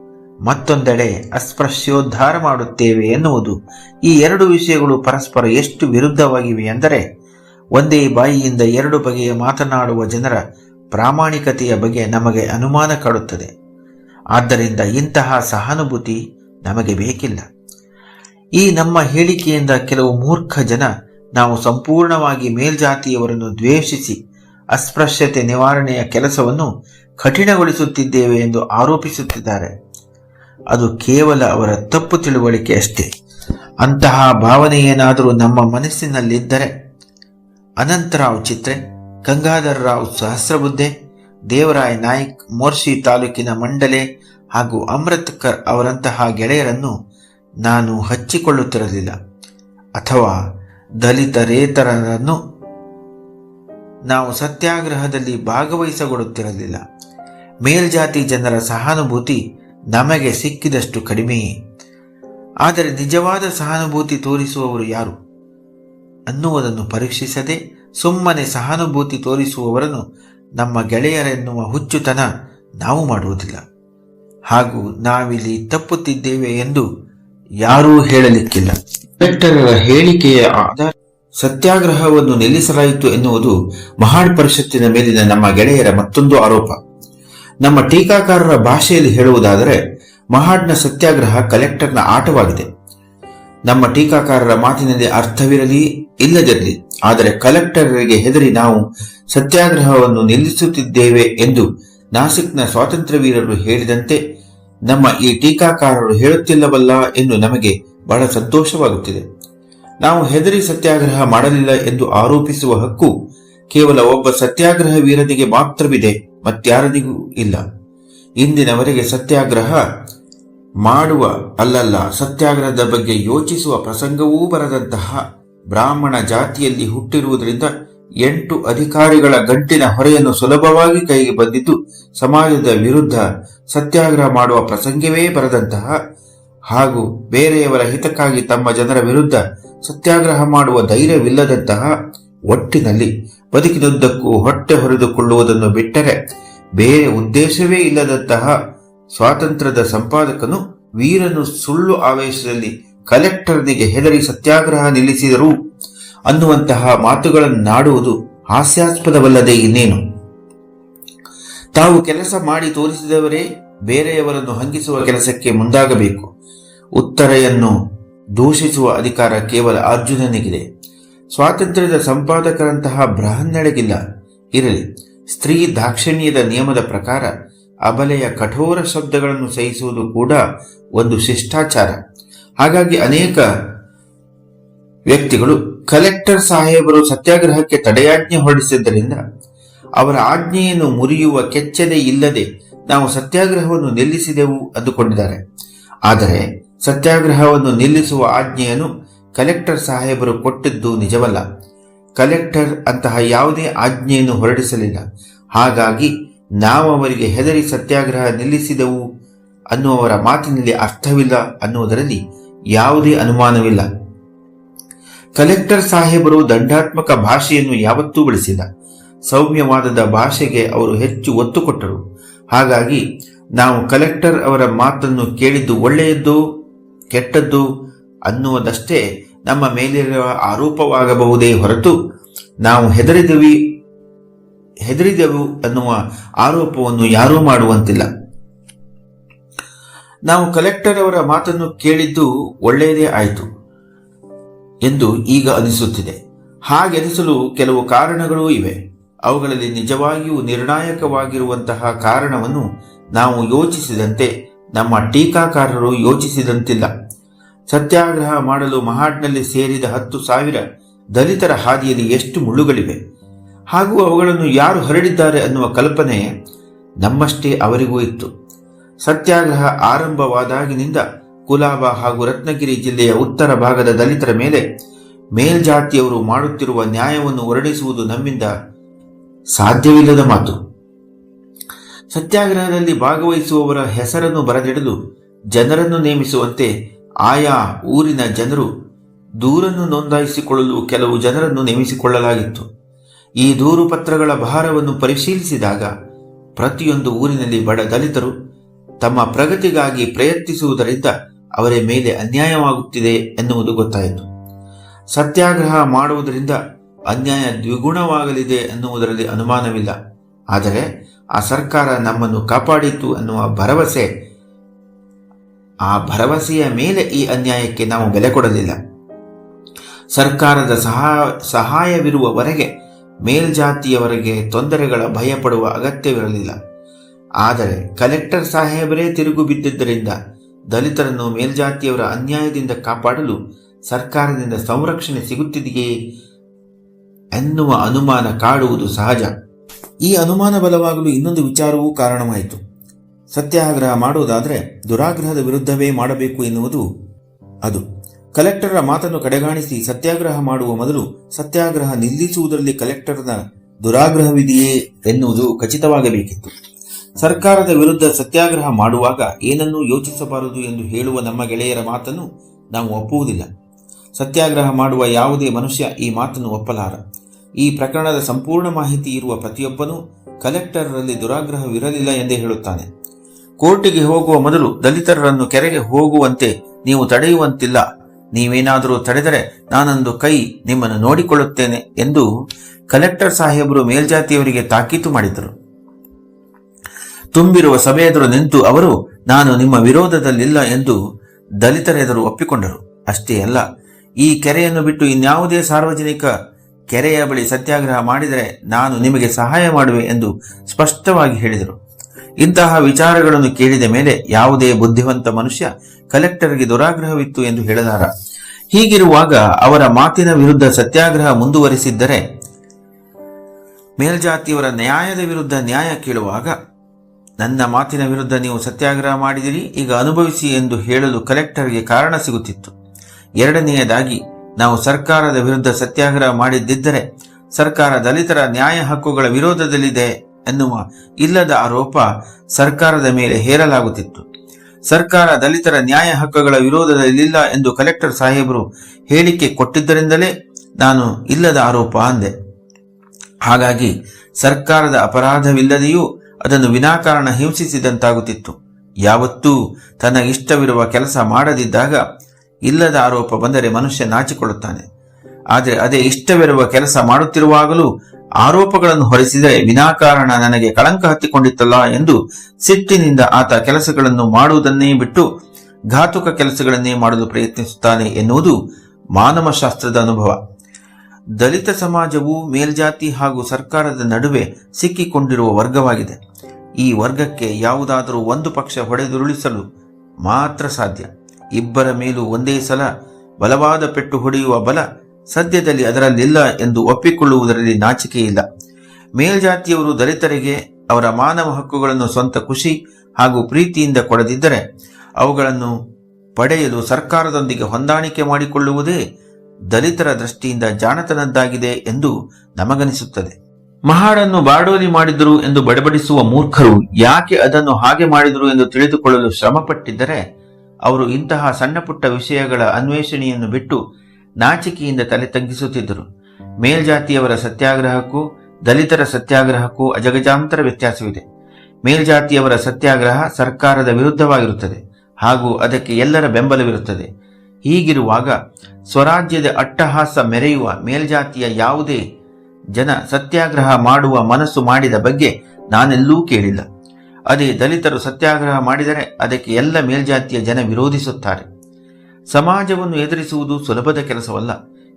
ಮತ್ತೊಂದೆಡೆ ಅಸ್ಪೃಶ್ಯೋದ್ಧಾರ ಮಾಡುತ್ತೇವೆ ಎನ್ನುವುದು. ಈ ಎರಡು ವಿಷಯಗಳು ಪರಸ್ಪರ ಎಷ್ಟು ವಿರುದ್ಧವಾಗಿವೆ ಎಂದರೆ ಒಂದೇ ಬಾಯಿಯಿಂದ ಎರಡು ಬಗೆಯ ಮಾತನಾಡುವ ಜನರ ಪ್ರಾಮಾಣಿಕತೆಯ ಬಗ್ಗೆ ನಮಗೆ ಅನುಮಾನ ಕಾಡುತ್ತದೆ. ಆದ್ದರಿಂದ ಇಂತಹ ಸಹಾನುಭೂತಿ ನಮಗೆ ಬೇಕಿಲ್ಲ. ಈ ನಮ್ಮ ಹೇಳಿಕೆಯಿಂದ ಕೆಲವು ಮೂರ್ಖ ಜನ ನಾವು ಸಂಪೂರ್ಣವಾಗಿ ಮೇಲ್ಜಾತಿಯವರನ್ನು ದ್ವೇಷಿಸಿ ಅಸ್ಪೃಶ್ಯತೆ ನಿವಾರಣೆಯ ಕೆಲಸವನ್ನು ಕಠಿಣಗೊಳಿಸುತ್ತಿದ್ದೇವೆ ಎಂದು ಆರೋಪಿಸುತ್ತಿದ್ದಾರೆ. ಅದು ಕೇವಲ ಅವರ ತಪ್ಪು ತಿಳುವಳಿಕೆ ಅಷ್ಟೇ. ಅಂತಹ ಭಾವನೆ ಏನಾದರೂ ನಮ್ಮ ಮನಸ್ಸಿನಲ್ಲಿದ್ದರೆ ಅನಂತರಾವ್ ಚಿತ್ರೆ, ಗಂಗಾಧರ ರಾವ್ ಸಹಸ್ರಬುದ್ಧೆ ದೇವರಾಯ ನಾಯ್ಕ್ ಮೋರ್ಶಿ ತಾಲೂಕಿನ ಮಂಡಲೆ ಹಾಗೂ ಅಮೃತ್ಕರ್ ಅವರಂತಹ ಗೆಳೆಯರನ್ನು ನಾನು ಹಚ್ಚಿಕೊಳ್ಳುತ್ತಿರಲಿಲ್ಲ. ಅಥವಾ ದಲಿತರೇತರರನ್ನು ನಾವು ಸತ್ಯಾಗ್ರಹದಲ್ಲಿ ಭಾಗವಹಿಸಗೊಡುತ್ತಿರಲಿಲ್ಲ. ಮೇಲ್ಜಾತಿ ಜನರ ಸಹಾನುಭೂತಿ ನಮಗೆ ಸಿಕ್ಕಿದಷ್ಟು ಕಡಿಮೆಯೇ ಆದರೆ ನಿಜವಾದ ಸಹಾನುಭೂತಿ ತೋರಿಸುವವರು ಯಾರು? ಅನ್ನುವುದನ್ನು ಪರೀಕ್ಷಿಸದೆ ಸುಮ್ಮನೆ ಸಹಾನುಭೂತಿ ತೋರಿಸುವವರನ್ನು ನಮ್ಮ ಗೆಳೆಯರೆನ್ನುವ ಹುಚ್ಚುತನ ನಾವು ಮಾಡುವುದಿಲ್ಲ. ಹಾಗೂ ನಾವಿಲ್ಲಿ ತಪ್ಪುತ್ತಿದ್ದೇವೆ ಎಂದು ಯಾರೂ ಹೇಳಲಿಕ್ಕಿಲ್ಲ. ಕಲೆಕ್ಟರರ ಹೇಳಿಕೆಯ ಆಧಾರ ಸತ್ಯಾಗ್ರಹವನ್ನು ನಿಲ್ಲಿಸಲಾಯಿತು ಎನ್ನುವುದು ಮಹಾಡ್ ಪರಿಷತ್ತಿನ ಮೇಲಿನ ನಮ್ಮ ಗೆಳೆಯರ ಮತ್ತೊಂದು ಆರೋಪ. ನಮ್ಮ ಟೀಕಾಕಾರರ ಭಾಷೆಯಲ್ಲಿ ಹೇಳುವುದಾದರೆ ಮಹಾಡ್ನ ಸತ್ಯಾಗ್ರಹ ಕಲೆಕ್ಟರ್ನ ಆಟವಾಗಿದೆ. ನಮ್ಮ ಟೀಕಾಕಾರರ ಮಾತಿನಲ್ಲಿ ಅರ್ಥವಿರಲಿ, ಇಲ್ಲದಿರಲಿ, ಆದರೆ ಕಲೆಕ್ಟರರಿಗೆ ಹೆದರಿ ನಾವು ಸತ್ಯಾಗ್ರಹವನ್ನು ನಿಲ್ಲಿಸುತ್ತಿದ್ದೇವೆ ಎಂದು ನಾಸಿಕ್ನ ಸ್ವಾತಂತ್ರ್ಯ ವೀರರು ಹೇಳಿದಂತೆ ನಮ್ಮ ಈ ಟೀಕಾಕಾರರು ಹೇಳುತ್ತಿಲ್ಲವಲ್ಲ ಎಂದು ನಮಗೆ ಬಹಳ ಸಂತೋಷವಾಗುತ್ತಿದೆ. ನಾವು ಹೆದರಿ ಸತ್ಯಾಗ್ರಹ ಮಾಡಲಿಲ್ಲ ಎಂದು ಆರೋಪಿಸುವ ಹಕ್ಕು ಕೇವಲ ಒಬ್ಬ ಸತ್ಯಾಗ್ರಹ ವೀರನಿಗೆ ಮಾತ್ರವಿದೆ ಮತ್ಯಾರನಿಗೂ ಇಲ್ಲ. ಇಂದಿನವರೆಗೆ ಸತ್ಯಾಗ್ರಹ ಮಾಡುವ ಅಲ್ಲಲ್ಲ, ಸತ್ಯಾಗ್ರಹದ ಬಗ್ಗೆ ಯೋಚಿಸುವ ಪ್ರಸಂಗವೂ ಬರದಂತಹ ಬ್ರಾಹ್ಮಣ ಜಾತಿಯಲ್ಲಿ ಹುಟ್ಟಿರುವುದರಿಂದ ಎಂಟು ಅಧಿಕಾರಿಗಳ ಗಂಟಿನ ಹೊರೆಯನ್ನು ಸುಲಭವಾಗಿ ಕೈಗೆ ಬಂದಿದ್ದು, ಸಮಾಜದ ವಿರುದ್ಧ ಸತ್ಯಾಗ್ರಹ ಮಾಡುವ ಪ್ರಸಂಗವೇ ಬರದಂತಹ ಹಾಗೂ ಬೇರೆಯವರ ಹಿತಕ್ಕಾಗಿ ತಮ್ಮ ಜನರ ವಿರುದ್ಧ ಸತ್ಯಾಗ್ರಹ ಮಾಡುವ ಧೈರ್ಯವಿಲ್ಲದಂತಹ ಒಟ್ಟಿನಲ್ಲಿ ಬದುಕಿನುದ್ದಕ್ಕೂ ಹೊಟ್ಟೆ ಹೊರೆದುಕೊಳ್ಳುವುದನ್ನು ಬಿಟ್ಟರೆ ಬೇರೆ ಉದ್ದೇಶವೇ ಇಲ್ಲದಂತಹ ಸ್ವಾತಂತ್ರ್ಯದ ಸಂಪಾದಕನು ವೀರನು ಸುಳ್ಳು ಆವೇಶದಲ್ಲಿ ಕಲೆಕ್ಟರ್ನಿಗೆ ಹೆದರಿ ಸತ್ಯಾಗ್ರಹ ನಿಲ್ಲಿಸಿದರು. ಅನ್ನುವಂತಹ ಮಾತುಗಳನ್ನಾಡುವುದು ಹಾಸ್ಯಾಸ್ಪದವಲ್ಲದೆ ಇನ್ನೇನು? ತಾವು ಕೆಲಸ ಮಾಡಿ ತೋರಿಸಿದವರೇ ಬೇರೆಯವರನ್ನು ಹಂಗಿಸುವ ಕೆಲಸಕ್ಕೆ ಮುಂದಾಗಬೇಕು. ಉತ್ತರೆಯನ್ನು ದೂಷಿಸುವ ಅಧಿಕಾರ ಕೇವಲ ಅರ್ಜುನನಿಗಿದೆ. ಸ್ವಾತಂತ್ರ್ಯದ ಸಂಪಾದಕರಂತಹ ಬ್ರಹ್ಮಣೆಗಿಲ್ಲ ಇರಲಿ, ಸ್ತ್ರೀ ದಾಕ್ಷಿಣ್ಯದ ನಿಯಮದ ಪ್ರಕಾರ ಅಬಲೆಯ ಕಠೋರ ಶಬ್ದಗಳನ್ನು ಸಹಿಸುವುದು ಕೂಡ ಒಂದು ಶಿಷ್ಟಾಚಾರ. ಹಾಗಾಗಿ ಅನೇಕ ವ್ಯಕ್ತಿಗಳು ಕಲೆಕ್ಟರ್ ಸಾಹೇಬರು ಸತ್ಯಾಗ್ರಹಕ್ಕೆ ತಡೆಯಾಜ್ಞೆ ಹೊರಡಿಸಿದ್ದರಿಂದ ಅವರ ಆಜ್ಞೆಯನ್ನು ಮುರಿಯುವ ಕೆಚ್ಚದೆ ಇಲ್ಲದೆ ನಾವು ಸತ್ಯಾಗ್ರಹವನ್ನು ನಿಲ್ಲಿಸಿದೆವು ಅಂದುಕೊಂಡಿದ್ದಾರೆ. ಆದರೆ ಸತ್ಯಾಗ್ರಹವನ್ನು ನಿಲ್ಲಿಸುವ ಆಜ್ಞೆಯನ್ನು ಕಲೆಕ್ಟರ್ ಸಾಹೇಬರು ಕೊಟ್ಟಿದ್ದು ನಿಜವಲ್ಲ. ಕಲೆಕ್ಟರ್ ಅಂತಹ ಯಾವುದೇ ಆಜ್ಞೆಯನ್ನು ಹೊರಡಿಸಲಿಲ್ಲ. ಹಾಗಾಗಿ ನಾವು ಅವರಿಗೆ ಹೆದರಿ ಸತ್ಯಾಗ್ರಹ ನಿಲ್ಲಿಸಿದೆವು ಅನ್ನುವವರ ಮಾತಿನಲ್ಲಿ ಅರ್ಥವಿಲ್ಲ ಅನ್ನುವುದರಲ್ಲಿ ಯಾವುದೇ ಅನುಮಾನವಿಲ್ಲ. ಕಲೆಕ್ಟರ್ ಸಾಹೇಬರು ದಂಡಾತ್ಮಕ ಭಾಷೆಯನ್ನು ಯಾವತ್ತೂ ಬಳಸಿಲ್ಲ. ಸೌಮ್ಯವಾದದ ಭಾಷೆಗೆ ಅವರು ಹೆಚ್ಚು ಒತ್ತು ಕೊಟ್ಟರು. ಹಾಗಾಗಿ ನಾವು ಕಲೆಕ್ಟರ್ ಅವರ ಮಾತನ್ನು ಕೇಳಿದ್ದು ಒಳ್ಳೆಯದ್ದು, ಕೆಟ್ಟದ್ದು ಅನ್ನುವುದಷ್ಟೇ ನಮ್ಮ ಮೇಲಿರುವ ಆರೋಪವಾಗಬಹುದೇ ಹೊರತು ನಾವು ಹೆದರಿದವಿ ಹೆದರಿದೆವು ಅನ್ನುವ ಆರೋಪವನ್ನು ಯಾರೂ ಮಾಡುವಂತಿಲ್ಲ. ನಾವು ಕಲೆಕ್ಟರ್ ಅವರ ಮಾತನ್ನು ಕೇಳಿದ್ದು ಒಳ್ಳೆಯದೇ ಆಯಿತು ಎಂದು ಈಗ ಅನಿಸುತ್ತಿದೆ. ಹಾಗೆನಿಸಲು ಕೆಲವು ಕಾರಣಗಳೂ ಇವೆ. ಅವುಗಳಲ್ಲಿ ನಿಜವಾಗಿಯೂ ನಿರ್ಣಾಯಕವಾಗಿರುವಂತಹ ಕಾರಣವನ್ನು ನಾವು ಯೋಚಿಸಿದಂತೆ ನಮ್ಮ ಟೀಕಾಕಾರರು ಯೋಚಿಸಿದಂತಿಲ್ಲ. ಸತ್ಯಾಗ್ರಹ ಮಾಡಲು ಮಹಾಡ್ನಲ್ಲಿ ಸೇರಿದ ಹತ್ತು ಸಾವಿರ ದಲಿತರ ಹಾದಿಯಲ್ಲಿ ಎಷ್ಟು ಮುಳ್ಳುಗಳಿವೆ? ಹಾಗೂ ಅವುಗಳನ್ನು ಯಾರು ಹರಡಿದ್ದಾರೆ ಅನ್ನುವ ಕಲ್ಪನೆ ನಮ್ಮಷ್ಟೇ ಅವರಿಗೂ ಇತ್ತು. ಸತ್ಯಾಗ್ರಹ ಆರಂಭವಾದಾಗಿನಿಂದ ಕುಲಾಬ ಹಾಗೂ ರತ್ನಗಿರಿ ಜಿಲ್ಲೆಯ ಉತ್ತರ ಭಾಗದ ದಲಿತರ ಮೇಲೆ ಮೇಲ್ಜಾತಿಯವರು ಮಾಡುತ್ತಿರುವ ನ್ಯಾಯವನ್ನು ಹೊರಡಿಸುವುದು ನಮ್ಮಿಂದ ಸಾಧ್ಯವಿಲ್ಲದ ಮಾತು. ಸತ್ಯಾಗ್ರಹದಲ್ಲಿ ಭಾಗವಹಿಸುವವರ ಹೆಸರನ್ನು ಬರೆದಿಡಲು ಜನರನ್ನು ನೇಮಿಸುವಂತೆ ಆಯಾ ಊರಿನ ಜನರು ದೂರನ್ನು ನೋಂದಾಯಿಸಿಕೊಳ್ಳಲು ಕೆಲವು ಜನರನ್ನು ನೇಮಿಸಿಕೊಳ್ಳಲಾಗಿತ್ತು. ಈ ದೂರು ಪತ್ರಗಳ ಭಾರವನ್ನು ಪರಿಶೀಲಿಸಿದಾಗ ಪ್ರತಿಯೊಂದು ಊರಿನಲ್ಲಿ ಬಡ ದಲಿತರು ತಮ್ಮ ಪ್ರಗತಿಗಾಗಿ ಪ್ರಯತ್ನಿಸುವುದರಿಂದ ಅವರ ಮೇಲೆ ಅನ್ಯಾಯವಾಗುತ್ತಿದೆ ಎನ್ನುವುದು ಗೊತ್ತಾಯಿತು. ಸತ್ಯಾಗ್ರಹ ಮಾಡುವುದರಿಂದ ಅನ್ಯಾಯ ದ್ವಿಗುಣವಾಗಲಿದೆ ಎನ್ನುವುದರಲ್ಲಿ ಅನುಮಾನವಿಲ್ಲ. ಆದರೆ ಆ ಸರ್ಕಾರ ನಮ್ಮನ್ನು ಕಾಪಾಡಿತು ಅನ್ನುವ ಭರವಸೆ, ಆ ಭರವಸೆಯ ಮೇಲೆ ಈ ಅನ್ಯಾಯಕ್ಕೆ ನಾವು ಬೆಲೆ ಕೊಡಲಿಲ್ಲ. ಸರ್ಕಾರದ ಸಹ, ಸಹಾಯವಿರುವವರೆಗೆ ಮೇಲ್ಜಾತಿಯವರೆಗೆ ತೊಂದರೆಗಳ ಭಯಪಡುವ ಅಗತ್ಯವಿರಲಿಲ್ಲ. ಆದರೆ ಕಲೆಕ್ಟರ್ ಸಾಹೇಬರೇ ತಿರುಗು ಬಿದ್ದಿದ್ದರಿಂದ ದಲಿತರನ್ನು ಮೇಲ್ಜಾತಿಯವರ ಅನ್ಯಾಯದಿಂದ ಕಾಪಾಡಲು ಸರ್ಕಾರದಿಂದ ಸಂರಕ್ಷಣೆ ಸಿಗುತ್ತಿದೆಯೇ ಎನ್ನುವ ಅನುಮಾನ ಕಾಡುವುದು ಸಹಜ. ಈ ಅನುಮಾನ ಬಲವಾಗಲು ಇನ್ನೊಂದು ವಿಚಾರವೂ ಕಾರಣವಾಯಿತು. ಸತ್ಯಾಗ್ರಹ ಮಾಡುವುದಾದರೆ ದುರಾಗ್ರಹದ ವಿರುದ್ಧವೇ ಮಾಡಬೇಕು ಎನ್ನುವುದು ಅದು. ಕಲೆಕ್ಟರ್ರ ಮಾತನ್ನು ಕಡೆಗಾಣಿಸಿ ಸತ್ಯಾಗ್ರಹ ಮಾಡುವ ಮೊದಲು ಸತ್ಯಾಗ್ರಹ ನಿಲ್ಲಿಸುವುದರಲ್ಲಿ ಕಲೆಕ್ಟರ್ನ ದುರಾಗ್ರಹವಿದೆಯೇ ಎನ್ನುವುದು ಖಚಿತವಾಗಬೇಕಿತ್ತು. ಸರ್ಕಾರದ ವಿರುದ್ಧ ಸತ್ಯಾಗ್ರಹ ಮಾಡುವಾಗ ಏನನ್ನೂ ಯೋಚಿಸಬಾರದು ಎಂದು ಹೇಳುವ ನಮ್ಮ ಗೆಳೆಯರ ಮಾತನ್ನು ನಾವು ಒಪ್ಪುವುದಿಲ್ಲ. ಸತ್ಯಾಗ್ರಹ ಮಾಡುವ ಯಾವುದೇ ಮನುಷ್ಯ ಈ ಮಾತನ್ನು ಒಪ್ಪಲಾರ. ಈ ಪ್ರಕರಣದ ಸಂಪೂರ್ಣ ಮಾಹಿತಿ ಇರುವ ಪ್ರತಿಯೊಬ್ಬನೂ ಕಲೆಕ್ಟರ್ರಲ್ಲಿ ದುರಾಗ್ರಹವಿರಲಿಲ್ಲ ಎಂದೇ ಹೇಳುತ್ತಾನೆ. ಕೋರ್ಟಿಗೆ ಹೋಗುವ ಮೊದಲು ದಲಿತರನ್ನು ಕೆರೆಗೆ ಹೋಗುವಂತೆ ನೀವು ತಡೆಯುವಂತಿಲ್ಲ ನೀವೇನಾದರೂ ತಡೆದರೆ ನಾನೊಂದು ಕೈ ನಿಮ್ಮನ್ನು ನೋಡಿಕೊಳ್ಳುತ್ತೇನೆ ಎಂದು ಕಲೆಕ್ಟರ್ ಸಾಹೇಬರು ಮೇಲ್ಜಾತಿಯವರಿಗೆ ತಾಕೀತು ಮಾಡಿದರು. ತುಂಬಿರುವ ಸಭೆಯೆದುರು ನಿಂತು ಅವರು, ನಾನು ನಿಮ್ಮ ವಿರೋಧದಲ್ಲಿಲ್ಲ ಎಂದು ದಲಿತರೆದುರು ಒಪ್ಪಿಕೊಂಡರು. ಅಷ್ಟೇ ಅಲ್ಲ, ಈ ಕೆರೆಯನ್ನು ಬಿಟ್ಟು ಇನ್ಯಾವುದೇ ಸಾರ್ವಜನಿಕ ಕೆರೆಯ ಬಳಿ ಸತ್ಯಾಗ್ರಹ ಮಾಡಿದರೆ ನಾನು ನಿಮಗೆ ಸಹಾಯ ಮಾಡುವೆ ಎಂದು ಸ್ಪಷ್ಟವಾಗಿ ಹೇಳಿದರು. ಇಂತಹ ವಿಚಾರಗಳನ್ನು ಕೇಳಿದ ಮೇಲೆ ಯಾವುದೇ ಬುದ್ಧಿವಂತ ಮನುಷ್ಯ ಕಲೆಕ್ಟರ್ಗೆ ದುರಾಗ್ರಹವಿತ್ತು ಎಂದು ಹೇಳಲಾರ. ಹೀಗಿರುವಾಗ ಅವರ ಮಾತಿನ ವಿರುದ್ಧ ಸತ್ಯಾಗ್ರಹ ಮುಂದುವರಿಸಿದ್ದರೆ ಮೇಲ್ಜಾತಿಯವರ ನ್ಯಾಯದ ವಿರುದ್ಧ ನ್ಯಾಯ ಕೇಳುವಾಗ ನನ್ನ ಮಾತಿನ ವಿರುದ್ಧ ನೀವು ಸತ್ಯಾಗ್ರಹ ಮಾಡಿದಿರಿ, ಈಗ ಅನುಭವಿಸಿ ಎಂದು ಹೇಳಲು ಕಲೆಕ್ಟರ್ಗೆ ಕಾರಣ ಸಿಗುತ್ತಿತ್ತು. ಎರಡನೆಯದಾಗಿ, ನಾವು ಸರ್ಕಾರದ ವಿರುದ್ಧ ಸತ್ಯಾಗ್ರಹ ಮಾಡಿದ್ದಿದ್ದರೆ ಸರ್ಕಾರ ದಲಿತರ ನ್ಯಾಯ ಹಕ್ಕುಗಳ ವಿರೋಧದಲ್ಲಿದೆ ಎನ್ನುವ ಇಲ್ಲದ ಆರೋಪ ಸರ್ಕಾರದ ಮೇಲೆ ಹೇರಲಾಗುತ್ತಿತ್ತು. ಸರ್ಕಾರ ದಲಿತರ ನ್ಯಾಯ ಹಕ್ಕುಗಳ ವಿರೋಧದಲ್ಲಿಲ್ಲ ಎಂದು ಕಲೆಕ್ಟರ್ ಸಾಹೇಬರು ಹೇಳಿಕೆ ಕೊಟ್ಟಿದ್ದರಿಂದಲೇ ನಾನು ಇಲ್ಲದ ಆರೋಪ ಅಂದೆ. ಹಾಗಾಗಿ ಸರ್ಕಾರದ ಅಪರಾಧವಿಲ್ಲದೆಯೂ ಅದನ್ನು ವಿನಾಕಾರಣ ಹಿಂಸಿಸಿದಂತಾಗುತ್ತಿತ್ತು. ಯಾವತ್ತೂ ಇಷ್ಟವಿರುವ ಕೆಲಸ ಮಾಡದಿದ್ದಾಗ ಇಲ್ಲದ ಆರೋಪ ಬಂದರೆ ಮನುಷ್ಯ ನಾಚಿಕೊಳ್ಳುತ್ತಾನೆ. ಆದರೆ ಅದೇ ಇಷ್ಟವಿರುವ ಕೆಲಸ ಮಾಡುತ್ತಿರುವಾಗಲೂ ಆರೋಪಗಳನ್ನು ಹೊರಿಸಿದರೆ ವಿನಾಕಾರಣ ನನಗೆ ಕಳಂಕ ಹತ್ತಿಕೊಂಡಿತ್ತಲ್ಲ ಎಂದು ಸಿಟ್ಟಿನಿಂದ ಆತ ಕೆಲಸಗಳನ್ನು ಮಾಡುವುದನ್ನೇ ಬಿಟ್ಟು ಘಾತುಕ ಕೆಲಸಗಳನ್ನೇ ಮಾಡಲು ಪ್ರಯತ್ನಿಸುತ್ತಾನೆ ಎನ್ನುವುದು ಮಾನವಶಾಸ್ತ್ರದ ಅನುಭವ. ದಲಿತ ಸಮಾಜವು ಮೇಲ್ಜಾತಿ ಹಾಗೂ ಸರ್ಕಾರದ ನಡುವೆ ಸಿಕ್ಕಿಕೊಂಡಿರುವ ವರ್ಗವಾಗಿದೆ. ಈ ವರ್ಗಕ್ಕೆ ಯಾವುದಾದರೂ ಒಂದು ಪಕ್ಷ ಹೊಡೆದುರುಳಿಸಲು ಮಾತ್ರ ಸಾಧ್ಯ. ಇಬ್ಬರ ಮೇಲೂ ಒಂದೇ ಸಲ ಬಲವಾದ ಪೆಟ್ಟು ಹೊಡೆಯುವ ಬಲ ಸದ್ಯದಲ್ಲಿ ಅದರಲ್ಲಿಲ್ಲ ಎಂದು ಒಪ್ಪಿಕೊಳ್ಳುವುದರಲ್ಲಿ ನಾಚಿಕೆ ಇಲ್ಲ ಮೇಲ್ಜಾತಿಯವರು ದಲಿತರಿಗೆ ಅವರ ಮಾನವ ಹಕ್ಕುಗಳನ್ನು ಸ್ವಂತ ಖುಷಿ ಹಾಗೂ ಪ್ರೀತಿಯಿಂದ ಕೊಡದಿದ್ದರೆ ಅವುಗಳನ್ನು ಪಡೆಯಲು ಸರ್ಕಾರದೊಂದಿಗೆ ಹೊಂದಾಣಿಕೆ ಮಾಡಿಕೊಳ್ಳುವುದೇ ದಲಿತರ ದೃಷ್ಟಿಯಿಂದ ಜಾಣತನದ್ದಾಗಿದೆ ಎಂದು ನಮಗನಿಸುತ್ತದೆ. ಮಹಾಡನ್ನು ಬಾಡೋಲಿ ಮಾಡಿದರು ಎಂದು ಬಡಬಡಿಸುವ ಮೂರ್ಖರು ಯಾಕೆ ಅದನ್ನು ಹಾಗೆ ಮಾಡಿದರು ಎಂದು ತಿಳಿದುಕೊಳ್ಳಲು ಶ್ರಮಪಟ್ಟಿದ್ದರೆ ಅವರು ಇಂತಹ ಸಣ್ಣಪುಟ್ಟ ವಿಷಯಗಳ ಅನ್ವೇಷಣೆಯನ್ನು ಬಿಟ್ಟು ನಾಚಿಕೆಯಿಂದ ತಲೆ ತಗ್ಗಿಸುತ್ತಿದ್ದರು. ಮೇಲ್ಜಾತಿಯವರ ಸತ್ಯಾಗ್ರಹಕ್ಕೂ, ದಲಿತರ ಸತ್ಯಾಗ್ರಹಕ್ಕೂ ಅಜಗಜಾಂತರ ವ್ಯತ್ಯಾಸವಿದೆ. ಮೇಲ್ಜಾತಿಯವರ ಸತ್ಯಾಗ್ರಹ ಸರ್ಕಾರದ ವಿರುದ್ಧವಾಗಿರುತ್ತದೆ ಹಾಗೂ ಅದಕ್ಕೆ ಎಲ್ಲರ ಬೆಂಬಲವಿರುತ್ತದೆ. ಹೀಗಿರುವಾಗ ಸ್ವರಾಜ್ಯದ ಅಟ್ಟಹಾಸ ಮೆರೆಯುವ ಮೇಲ್ಜಾತಿಯ ಯಾವುದೇ ಜನ ಸತ್ಯಾಗ್ರಹ ಮಾಡುವ ಮನಸ್ಸು ಮಾಡಿದ ಬಗ್ಗೆ ನಾನೆಲ್ಲೂ ಕೇಳಿಲ್ಲ. ಅದೇ ದಲಿತರು ಸತ್ಯಾಗ್ರಹ ಮಾಡಿದರೆ ಅದಕ್ಕೆ ಎಲ್ಲ ಮೇಲ್ಜಾತಿಯ ಜನ ವಿರೋಧಿಸುತ್ತಾರೆ. ಸಮಾಜವನ್ನು ಎದುರಿಸುವುದು ಸುಲಭದ ಕೆಲಸವಲ್ಲ.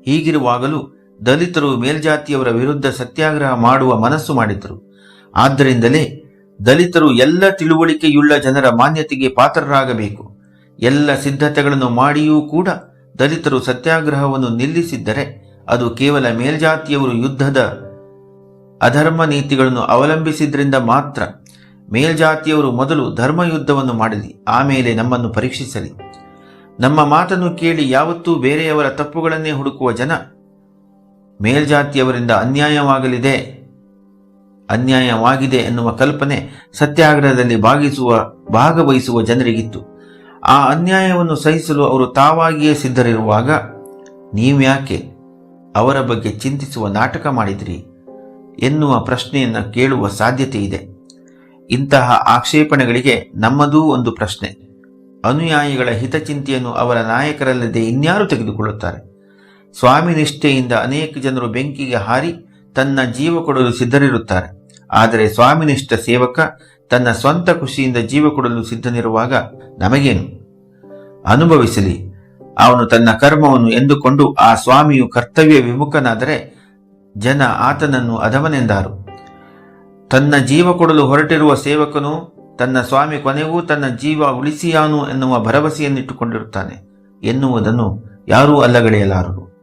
ಹೀಗಿರುವಾಗಲೂ ದಲಿತರು ಮೇಲ್ಜಾತಿಯವರ ವಿರುದ್ಧ ಸತ್ಯಾಗ್ರಹ ಮಾಡುವ ಮನಸ್ಸು ಮಾಡಿದ್ದರು. ಆದ್ದರಿಂದಲೇ ದಲಿತರು ಎಲ್ಲ ತಿಳುವಳಿಕೆಯುಳ್ಳ ಜನರ ಮಾನ್ಯತೆಗೆ ಪಾತ್ರರಾಗಬೇಕು. ಎಲ್ಲ ಸಿದ್ಧತೆಗಳನ್ನು ಮಾಡಿಯೂ ಕೂಡ ದಲಿತರು ಸತ್ಯಾಗ್ರಹವನ್ನು ನಿಲ್ಲಿಸಿದ್ದರೆ ಅದು ಕೇವಲ ಮೇಲ್ಜಾತಿಯವರು ಯುದ್ಧದ ಅಧರ್ಮ ನೀತಿಗಳನ್ನು ಅವಲಂಬಿಸಿದ್ರಿಂದ ಮಾತ್ರ ಮೇಲ್ಜಾತಿಯವರು ಮೊದಲು ಧರ್ಮಯುದ್ಧವನ್ನು ಮಾಡಲಿ ಆಮೇಲೆ ನಮ್ಮನ್ನು ಪರೀಕ್ಷಿಸಲಿ. ನಮ್ಮ ಮಾತನ್ನು ಕೇಳಿ ಯಾವತ್ತೂ ಬೇರೆಯವರ ತಪ್ಪುಗಳನ್ನೇ ಹುಡುಕುವ ಜನ. ಮೇಲ್ಜಾತಿಯವರಿಂದ ಅನ್ಯಾಯವಾಗಲಿದೆ. ಅನ್ಯಾಯವಾಗಿದೆ ಎನ್ನುವ ಕಲ್ಪನೆ ಸತ್ಯಾಗ್ರಹದಲ್ಲಿ ಭಾಗಿಸುವ, ಭಾಗವಹಿಸುವ ಜನರಿಗಿತ್ತು. ಆ ಅನ್ಯಾಯವನ್ನು ಸಹಿಸಲು ಅವರು ತಾವಾಗಿಯೇ ಸಿದ್ಧರಿರುವಾಗ ನೀವ್ಯಾಕೆ ಅವರ ಬಗ್ಗೆ ಚಿಂತಿಸುವ ನಾಟಕ ಮಾಡಿದ್ರಿ ಎನ್ನುವ ಪ್ರಶ್ನೆಯನ್ನು ಕೇಳುವ ಸಾಧ್ಯತೆ ಇದೆ ಇಂತಹ ಆಕ್ಷೇಪಣೆಗಳಿಗೆ ನಮ್ಮದೂ ಒಂದು ಪ್ರಶ್ನೆ. ಅನುಯಾಯಿಗಳ ಹಿತಚಿಂತೆಯನ್ನು ಅವರ ನಾಯಕರಲ್ಲದೆ ಇನ್ಯಾರು ತೆಗೆದುಕೊಳ್ಳುತ್ತಾರೆ? ಸ್ವಾಮಿ ನಿಷ್ಠೆಯಿಂದ ಅನೇಕ ಜನರು ಬೆಂಕಿಗೆ ಹಾರಿ ತನ್ನ ಜೀವ ಕೊಡಲು ಸಿದ್ಧರಿರುತ್ತಾರೆ. ಆದರೆ ಸ್ವಾಮಿನಿಷ್ಠ ಸೇವಕ ತನ್ನ ಸ್ವಂತ ಖುಷಿಯಿಂದ ಜೀವ ಕೊಡಲು ಸಿದ್ಧನಿರುವಾಗ ನಮಗೇನು? ಅನುಭವಿಸಲಿ. ಅವನು ತನ್ನ ಕರ್ಮವನ್ನು ಎಂದುಕೊಂಡು ಆ ಸ್ವಾಮಿಯು ಕರ್ತವ್ಯ ವಿಮುಖನಾದರೆ ಜನ ಆತನನ್ನು ಅಧಮನೆಂದಾರು. ತನ್ನ ಜೀವ ಕೊಡಲು ಹೊರಟಿರುವ ಸೇವಕನು ತನ್ನ ಸ್ವಾಮಿ ಕೊನೆಗೂ ತನ್ನ ಜೀವ ಉಳಿಸಿಯಾನು ಎನ್ನುವ ಭರವಸೆಯನ್ನಿಟ್ಟುಕೊಂಡಿರುತ್ತಾನೆ. ಎನ್ನುವುದನ್ನು ಯಾರೂ ಅಲ್ಲಗಳೆಯಲಾರರು.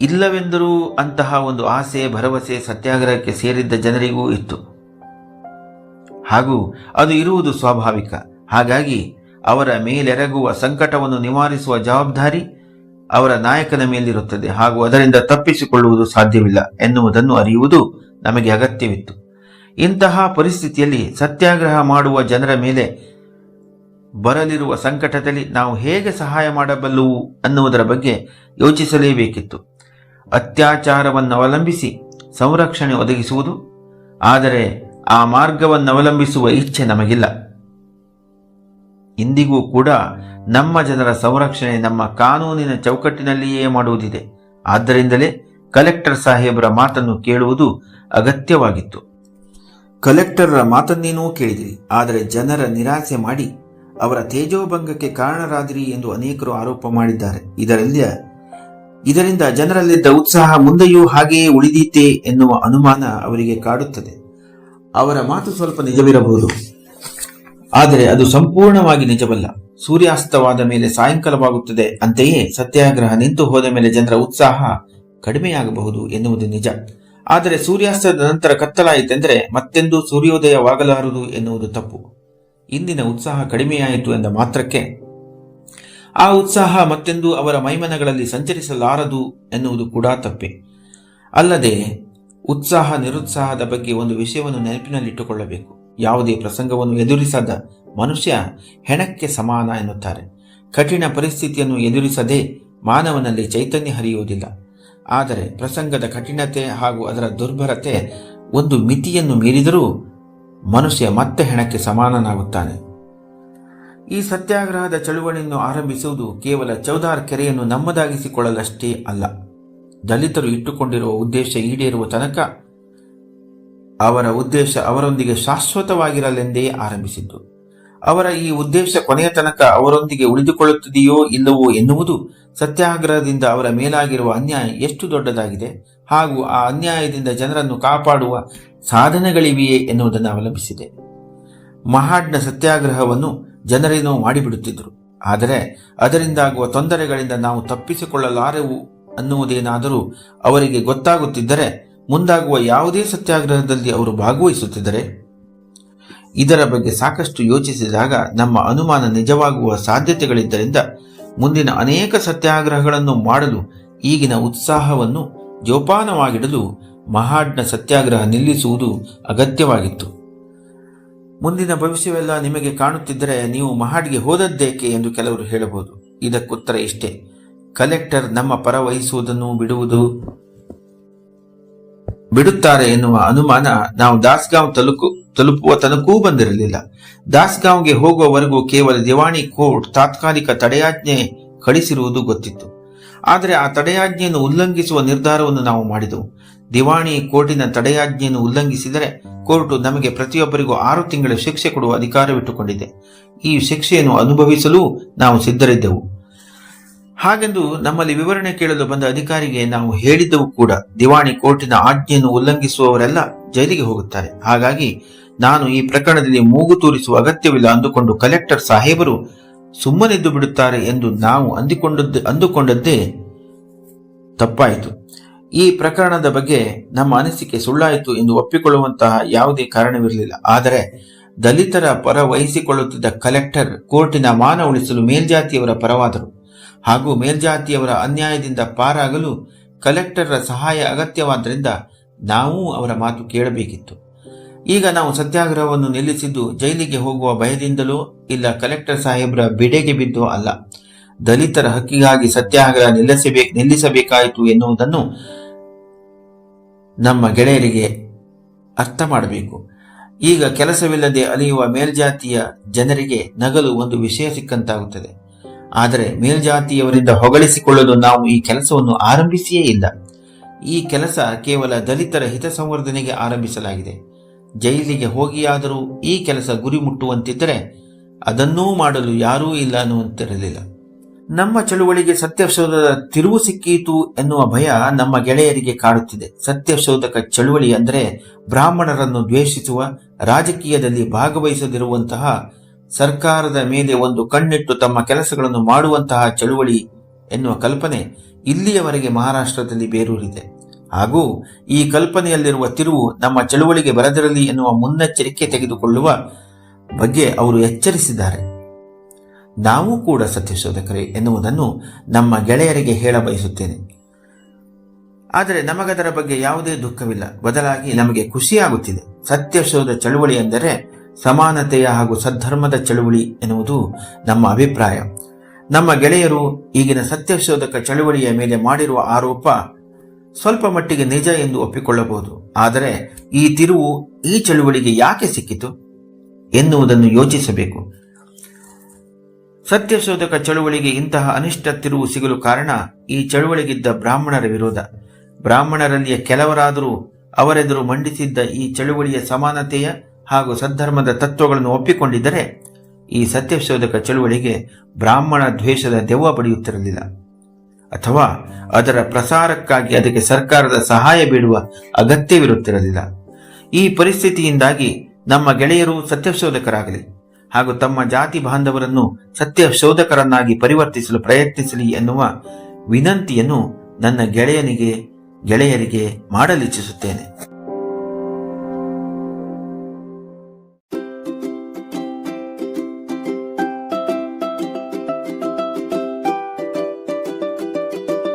ಇಲ್ಲವೆಂದರೂ ಅಂತಹ ಒಂದು ಆಸೆ, ಭರವಸೆ ಸತ್ಯಾಗ್ರಹಕ್ಕೆ ಸೇರಿದ್ದ ಜನರಿಗೂ ಇತ್ತು. ಹಾಗೂ ಅದು ಇರುವುದು ಸ್ವಾಭಾವಿಕ. ಹಾಗಾಗಿ ಅವರ ಮೇಲೆರಗುವ ಸಂಕಟವನ್ನು ನಿವಾರಿಸುವ ಜವಾಬ್ದಾರಿ ಅವರ ನಾಯಕನ ಮೇಲಿರುತ್ತದೆ. ಹಾಗೂ ಅದರಿಂದ ತಪ್ಪಿಸಿಕೊಳ್ಳುವುದು ಸಾಧ್ಯವಿಲ್ಲ ಎನ್ನುವುದನ್ನು ಅರಿಯುವುದು ನಮಗೆ ಅಗತ್ಯವಿತ್ತು. ಇಂತಹ ಪರಿಸ್ಥಿತಿಯಲ್ಲಿ ಸತ್ಯಾಗ್ರಹ ಮಾಡುವ ಜನರ ಮೇಲೆ ಬರಲಿರುವ ಸಂಕಟದಲ್ಲಿ ನಾವು ಹೇಗೆ ಸಹಾಯ ಮಾಡಬಲ್ಲುವು ಅನ್ನುವುದರ ಬಗ್ಗೆ ಯೋಚಿಸಲೇಬೇಕಿತ್ತು. ಅತ್ಯಾಚಾರವನ್ನು ಅವಲಂಬಿಸಿ ಸಂರಕ್ಷಣೆ ಒದಗಿಸುವುದು, ಆದರೆ ಆ ಮಾರ್ಗವನ್ನು ಅವಲಂಬಿಸುವ ಇಚ್ಛೆ ನಮಗಿಲ್ಲ. ಇಂದಿಗೂ ಕೂಡ ನಮ್ಮ ಜನರ ಸಂರಕ್ಷಣೆ ನಮ್ಮ ಕಾನೂನಿನ ಚೌಕಟ್ಟಿನಲ್ಲಿಯೇ ಮಾಡುವುದಿದೆ. ಆದ್ದರಿಂದಲೇ ಕಲೆಕ್ಟರ್ ಸಾಹೇಬರ ಮಾತನ್ನು ಕೇಳುವುದು ಅಗತ್ಯವಾಗಿತ್ತು. ಕಲೆಕ್ಟರ್ರ ಮಾತನ್ನೇನೂ ಕೇಳಿದಿರಿ ಆದರೆ ಜನರ ನಿರಾಸೆ ಮಾಡಿ ಅವರ ತೇಜೋಭಂಗಕ್ಕೆ ಕಾರಣರಾದಿರಿ ಎಂದು ಅನೇಕರು ಆರೋಪ ಮಾಡಿದ್ದಾರೆ. ಇದರಲ್ಲಿ ಇದರಿಂದ ಜನರಲ್ಲಿದ್ದ ಉತ್ಸಾಹ ಮುಂದೆಯೂ ಹಾಗೆಯೇ ಉಳಿದೀತೆ ಎನ್ನುವ ಅನುಮಾನ ಅವರಿಗೆ ಕಾಡುತ್ತದೆ. ಅವರ ಮಾತು ಸ್ವಲ್ಪ ನಿಜವಿರಬಹುದು. ಆದರೆ ಅದು ಸಂಪೂರ್ಣವಾಗಿ ನಿಜವಲ್ಲ. ಸೂರ್ಯಾಸ್ತವಾದ ಮೇಲೆ ಸಾಯಂಕಾಲವಾಗುತ್ತದೆ. ಅಂತೆಯೇ ಸತ್ಯಾಗ್ರಹ ನಿಂತು ಹೋದ ಮೇಲೆ ಜನರ ಉತ್ಸಾಹ ಕಡಿಮೆಯಾಗಬಹುದು ಎನ್ನುವುದು ನಿಜ. ಆದರೆ ಸೂರ್ಯಾಸ್ತದ ನಂತರ ಕತ್ತಲಾಯಿತೆಂದರೆ ಮತ್ತೆಂದೂ ಸೂರ್ಯೋದಯವಾಗಲಾರದು ಎನ್ನುವುದು ತಪ್ಪು. ಇಂದಿನ ಉತ್ಸಾಹ ಕಡಿಮೆಯಾಯಿತು ಎಂದ ಮಾತ್ರಕ್ಕೆ ಆ ಉತ್ಸಾಹ ಮತ್ತೆಂದೂ ಅವರ ಮೈಮನಗಳಲ್ಲಿ ಸಂಚರಿಸಲಾರದು ಎನ್ನುವುದು ಕೂಡ ತಪ್ಪೆ. ಅಲ್ಲದೆ ಉತ್ಸಾಹ ನಿರುತ್ಸಾಹದ ಬಗ್ಗೆ ಒಂದು ವಿಷಯವನ್ನು ನೆನಪಿನಲ್ಲಿಟ್ಟುಕೊಳ್ಳಬೇಕು. ಯಾವುದೇ ಪ್ರಸಂಗವನ್ನು ಎದುರಿಸದ ಮನುಷ್ಯ ಹೆಣಕ್ಕೆ ಸಮಾನ ಎನ್ನುತ್ತಾರೆ. ಕಠಿಣ ಪರಿಸ್ಥಿತಿಯನ್ನು ಎದುರಿಸದೆ ಮಾನವನಲ್ಲಿ ಚೈತನ್ಯ ಹರಿಯುವುದಿಲ್ಲ. ಆದರೆ ಪ್ರಸಂಗದ ಕಠಿಣತೆ ಹಾಗೂ ಅದರ ದುರ್ಬಲತೆ ಒಂದು ಮಿತಿಯನ್ನು ಮೀರಿದರೂ ಮನುಷ್ಯ ಮತ್ತೆ ಹೆಣಕ್ಕೆ ಸಮಾನನಾಗುತ್ತಾನೆ. ಈ ಸತ್ಯಾಗ್ರಹದ ಚಳುವಳಿಯನ್ನು ಆರಂಭಿಸುವುದು ಕೇವಲ ಚೌದಾರ್ ಕೆರೆಯನ್ನು ನಮ್ಮದಾಗಿಸಿಕೊಳ್ಳಲಷ್ಟೇ ಅಲ್ಲ. ದಲಿತರು ಇಟ್ಟುಕೊಂಡಿರುವ ಉದ್ದೇಶ ಈಡೇರುವ ತನಕ ಅವರ ಉದ್ದೇಶ ಅವರೊಂದಿಗೆ ಶಾಶ್ವತವಾಗಿರಲೆಂದೇ ಆರಂಭಿಸಿದ್ದು. ಅವರ ಈ ಉದ್ದೇಶ ಕೊನೆಯ ತನಕ ಅವರೊಂದಿಗೆ ಉಳಿದುಕೊಳ್ಳುತ್ತಿದೆಯೋ ಇಲ್ಲವೋ ಎನ್ನುವುದು ಸತ್ಯಾಗ್ರಹದಿಂದ ಅವರ ಮೇಲಾಗಿರುವ ಅನ್ಯಾಯ ಎಷ್ಟು ದೊಡ್ಡದಾಗಿದೆ ಹಾಗೂ ಆ ಅನ್ಯಾಯದಿಂದ ಜನರನ್ನು ಕಾಪಾಡುವ ಸಾಧನಗಳಿವೆಯೇ ಎನ್ನುವುದನ್ನು ಅವಲಂಬಿಸಿದೆ. ಮಹಾಡ್ನ ಸತ್ಯಾಗ್ರಹವನ್ನು ಜನರೇನೋ ಮಾಡಿಬಿಡುತ್ತಿದ್ದರು. ಆದರೆ ಅದರಿಂದಾಗುವ ತೊಂದರೆಗಳಿಂದ ನಾವು ತಪ್ಪಿಸಿಕೊಳ್ಳಲಾರೆವು ಅನ್ನುವುದೇನಾದರೂ ಅವರಿಗೆ ಗೊತ್ತಾಗುತ್ತಿದ್ದರೆ ಮುಂದಾಗುವ ಯಾವುದೇ ಸತ್ಯಾಗ್ರಹದಲ್ಲಿ ಅವರು ಭಾಗವಹಿಸುತ್ತಿದ್ದರೆ ಇದರ ಬಗ್ಗೆ ಸಾಕಷ್ಟು ಯೋಚಿಸಿದಾಗ ನಮ್ಮ ಅನುಮಾನ ನಿಜವಾಗುವ ಸಾಧ್ಯತೆಗಳಿದ್ದರಿಂದ ಮುಂದಿನ ಅನೇಕ ಸತ್ಯಾಗ್ರಹಗಳನ್ನು ಮಾಡಲು ಈಗಿನ ಉತ್ಸಾಹವನ್ನು ಜೋಪಾನವಾಗಿಡಲು ಮಹಾಡ್ನ ಸತ್ಯಾಗ್ರಹ ನಿಲ್ಲಿಸುವುದು ಅಗತ್ಯವಾಗಿತ್ತು. ಮುಂದಿನ ಭವಿಷ್ಯವೆಲ್ಲ ನಿಮಗೆ ಕಾಣುತ್ತಿದ್ದರೆ ನೀವು ಮಹಾಡ್ಗೆ ಹೋದದ್ದೇಕೆ ಎಂದು ಕೆಲವರು ಹೇಳಬಹುದು. ಇದಕ್ಕುತ್ತರ ಇಷ್ಟೇ. ಕಲೆಕ್ಟರ್ ನಮ್ಮ ಪರ ವಹಿಸುವುದನ್ನು ಬಿಡುವುದು. ಬಿಡುತ್ತಾರೆ ಎನ್ನುವ ಅನುಮಾನ ನಾವು ದಾಸ್ಗಾಂವ್ ತಲುಕು ತಲುಪುವ ತನಕೂ ಬಂದಿರಲಿಲ್ಲ. ದಾಸ್ಗಾಂವ್ಗೆ ಹೋಗುವವರೆಗೂ ಕೇವಲ ದಿವಾಣಿ ಕೋರ್ಟ್ ತಾತ್ಕಾಲಿಕ ತಡೆಯಾಜ್ಞೆ ಕಳಿಸಿರುವುದು ಗೊತ್ತಿತ್ತು. ಆದರೆ ಆ ತಡೆಯಾಜ್ಞೆಯನ್ನು ಉಲ್ಲಂಘಿಸುವ ನಿರ್ಧಾರವನ್ನು ನಾವು ಮಾಡಿದೆವು. ದಿವಾಣಿ ಕೋರ್ಟಿನ ತಡೆಯಾಜ್ಞೆಯನ್ನು ಉಲ್ಲಂಘಿಸಿದರೆ ಕೋರ್ಟ್ ನಮಗೆ ಪ್ರತಿಯೊಬ್ಬರಿಗೂ ಆರು ತಿಂಗಳ ಶಿಕ್ಷೆ ಕೊಡುವ ಅಧಿಕಾರವಿಟ್ಟುಕೊಂಡಿದೆ. ಈ ಶಿಕ್ಷೆಯನ್ನು ಅನುಭವಿಸಲು ನಾವು ಸಿದ್ಧರಿದ್ದೆವು. ಹಾಗೆಂದು ನಮ್ಮಲ್ಲಿ ವಿವರಣೆ ಕೇಳಲು ಬಂದ ಅಧಿಕಾರಿಗೆ ನಾವು ಹೇಳಿದ್ದವು ಕೂಡ. ದಿವಾಣಿ ಕೋರ್ಟಿನ ಆಜ್ಞೆಯನ್ನು ಉಲ್ಲಂಘಿಸುವವರೆಲ್ಲ ಜೈಲಿಗೆ ಹೋಗುತ್ತಾರೆ. ಹಾಗಾಗಿ ನಾನು ಈ ಪ್ರಕರಣದಲ್ಲಿ ಮೂಗು ತೂರಿಸುವ ಅಗತ್ಯವಿಲ್ಲ ಅಂದುಕೊಂಡು ಕಲೆಕ್ಟರ್ ಸಾಹೇಬರು ಸುಮ್ಮನೆದ್ದು ಬಿಡುತ್ತಾರೆ ಎಂದು ನಾವು ಅಂದುಕೊಂಡದ್ದು, ಅಂದುಕೊಂಡದ್ದೇ ತಪ್ಪಾಯಿತು. ಈ ಪ್ರಕರಣದ ಬಗ್ಗೆ ನಮ್ಮ ಅನಿಸಿಕೆ ಸುಳ್ಳಾಯಿತು ಎಂದು ಒಪ್ಪಿಕೊಳ್ಳುವಂತಹ ಯಾವುದೇ ಕಾರಣವಿರಲಿಲ್ಲ. ಆದರೆ ದಲಿತರ ಪರ ವಹಿಸಿಕೊಳ್ಳುತ್ತಿದ್ದ ಕಲೆಕ್ಟರ್ ಕೋರ್ಟಿನ ಮಾನ ಉಳಿಸಲು ಮೇಲ್ಜಾತಿಯವರ ಪರವಾದರು. ಹಾಗೂ ಮೇಲ್ಜಾತಿಯವರ ಅನ್ಯಾಯದಿಂದ ಪಾರಾಗಲು ಕಲೆಕ್ಟರ್ರ ಸಹಾಯ ಅಗತ್ಯವಾದ್ದರಿಂದ ನಾವೂ ಅವರ ಮಾತು ಕೇಳಬೇಕಿತ್ತು. ಈಗ ನಾವು ಸತ್ಯಾಗ್ರಹವನ್ನು ನಿಲ್ಲಿಸಿದ್ದು ಜೈಲಿಗೆ ಹೋಗುವ ಭಯದಿಂದಲೋ ಇಲ್ಲ ಕಲೆಕ್ಟರ್ ಸಾಹೇಬ್ರ ಬಿಡೆಗೆ ಬಿದ್ದೋ ಅಲ್ಲ. ದಲಿತರ ಹಕ್ಕಿಗಾಗಿ ಸತ್ಯಾಗ್ರಹ ನಿಲ್ಲಿಸಬೇ ನಿಲ್ಲಿಸಬೇಕಾಯಿತು ಎನ್ನುವುದನ್ನು ನಮ್ಮ ಗೆಳೆಯರಿಗೆ ಅರ್ಥ ಮಾಡಬೇಕು. ಈಗ ಕೆಲಸವಿಲ್ಲದೆ ಅಲಿಯುವ ಮೇಲ್ಜಾತಿಯ ಜನರಿಗೆ ನಗಲು ಒಂದು ವಿಷಯ ಸಿಕ್ಕಂತಾಗುತ್ತದೆ. ಆದರೆ ಮೇಲ್ಜಾತಿಯವರಿಂದ ಹೊಗಳಿಸಿಕೊಳ್ಳಲು ನಾವು ಈ ಕೆಲಸವನ್ನು ಆರಂಭಿಸಿಯೇ ಇಲ್ಲ. ಈ ಕೆಲಸ ಕೇವಲ ದಲಿತರ ಹಿತ ಸಂವರ್ಧನೆಗೆ ಆರಂಭಿಸಲಾಗಿದೆ. ಜೈಲಿಗೆ ಹೋಗಿಯಾದರೂ ಈ ಕೆಲಸ ಗುರಿ ಮುಟ್ಟುವಂತಿದ್ದರೆ ಅದನ್ನೂ ಮಾಡಲು ಯಾರೂ ಇಲ್ಲ ಅನ್ನುವಂತಿರಲಿಲ್ಲ. ನಮ್ಮ ಚಳುವಳಿಗೆ ಸತ್ಯಶೋಧದ ತಿರುವು ಸಿಕ್ಕೀತು ಎನ್ನುವ ಭಯ ನಮ್ಮ ಗೆಳೆಯರಿಗೆ ಕಾಡುತ್ತಿದೆ. ಸತ್ಯಶೋಧಕ ಚಳುವಳಿ ಅಂದರೆ ಬ್ರಾಹ್ಮಣರನ್ನು ದ್ವೇಷಿಸುವ ರಾಜಕೀಯದಲ್ಲಿ ಭಾಗವಹಿಸದಿರುವಂತಹ ಸರ್ಕಾರದ ಮೇಲೆ ಒಂದು ಕಣ್ಣಿಟ್ಟು ತಮ್ಮ ಕೆಲಸಗಳನ್ನು ಮಾಡುವಂತಹ ಚಳುವಳಿ ಎನ್ನುವ ಕಲ್ಪನೆ ಇಲ್ಲಿಯವರೆಗೆ ಮಹಾರಾಷ್ಟ್ರದಲ್ಲಿ ಬೇರೂರಿದೆ. ಹಾಗೂ ಈ ಕಲ್ಪನೆಯಲ್ಲಿರುವ ತಿರುವು ನಮ್ಮ ಚಳುವಳಿಗೆ ಬರದಿರಲಿ ಎನ್ನುವ ಮುನ್ನೆಚ್ಚರಿಕೆ ತೆಗೆದುಕೊಳ್ಳುವ ಬಗ್ಗೆ ಅವರು ಎಚ್ಚರಿಸಿದ್ದಾರೆ. ನಾವು ಕೂಡ ಸತ್ಯಶೋಧಕರೇ ಎನ್ನುವುದನ್ನು ನಮ್ಮ ಗೆಳೆಯರಿಗೆ ಹೇಳ ಬಯಸುತ್ತೇನೆ. ಆದರೆ ನಮಗದರ ಬಗ್ಗೆ ಯಾವುದೇ ದುಃಖವಿಲ್ಲ. ಬದಲಾಗಿ ನಮಗೆ ಖುಷಿಯಾಗುತ್ತಿದೆ. ಸತ್ಯಶೋಧ ಚಳುವಳಿ ಎಂದರೆ ಸಮಾನತೆಯ ಹಾಗೂ ಸದ್ಧರ್ಮದ ಚಳುವಳಿ ಎನ್ನುವುದು ನಮ್ಮ ಅಭಿಪ್ರಾಯ. ನಮ್ಮ ಗೆಳೆಯರು ಈಗಿನ ಸತ್ಯಶೋಧಕ ಚಳುವಳಿಯ ಮೇಲೆ ಮಾಡಿರುವ ಆರೋಪ ಸ್ವಲ್ಪ ಮಟ್ಟಿಗೆ ನಿಜ ಎಂದು ಒಪ್ಪಿಕೊಳ್ಳಬಹುದು. ಆದರೆ ಈ ತಿರುವು ಈ ಚಳುವಳಿಗೆ ಯಾಕೆ ಸಿಕ್ಕಿತು ಎನ್ನುವುದನ್ನು ಯೋಚಿಸಬೇಕು. ಸತ್ಯಶೋಧಕ ಚಳುವಳಿಗೆ ಇಂತಹ ಅನಿಷ್ಟ ತಿರುವು ಸಿಗಲು ಕಾರಣ ಈ ಚಳುವಳಿಗಿದ್ದ ಬ್ರಾಹ್ಮಣರ ವಿರೋಧ. ಬ್ರಾಹ್ಮಣರಲ್ಲಿಯ ಕೆಲವರಾದರೂ ಅವರೆದುರು ಮಂಡಿಸಿದ್ದ ಈ ಚಳುವಳಿಯ ಸಮಾನತೆಯ ಹಾಗೂ ಸದ್ಧರ್ಮದ ತತ್ವಗಳನ್ನು ಒಪ್ಪಿಕೊಂಡಿದ್ದರೆ ಈ ಸತ್ಯಶೋಧಕ ಚಳುವಳಿಗೆ ಬ್ರಾಹ್ಮಣ ದ್ವೇಷದ ದೆವ್ವ ಪಡೆಯುತ್ತಿರಲಿಲ್ಲ. ಅಥವಾ ಅದರ ಪ್ರಸಾರಕ್ಕಾಗಿ ಅದಕ್ಕೆ ಸರ್ಕಾರದ ಸಹಾಯ ಬೇಡುವ ಅಗತ್ಯವಿರುತ್ತಿರಲಿಲ್ಲ. ಈ ಪರಿಸ್ಥಿತಿಯಿಂದಾಗಿ ನಮ್ಮ ಗೆಳೆಯರು ಸತ್ಯಶೋಧಕರಾಗಲಿ ಹಾಗೂ ತಮ್ಮ ಜಾತಿ ಬಾಂಧವರನ್ನು ಸತ್ಯಶೋಧಕರನ್ನಾಗಿ ಪರಿವರ್ತಿಸಲು ಪ್ರಯತ್ನಿಸಲಿ ಎನ್ನುವ ವಿನಂತಿಯನ್ನು ನನ್ನ ಗೆಳೆಯನಿಗೆ, ಗೆಳೆಯರಿಗೆ ಮಾಡಲಿಚ್ಛಿಸುತ್ತೇನೆ.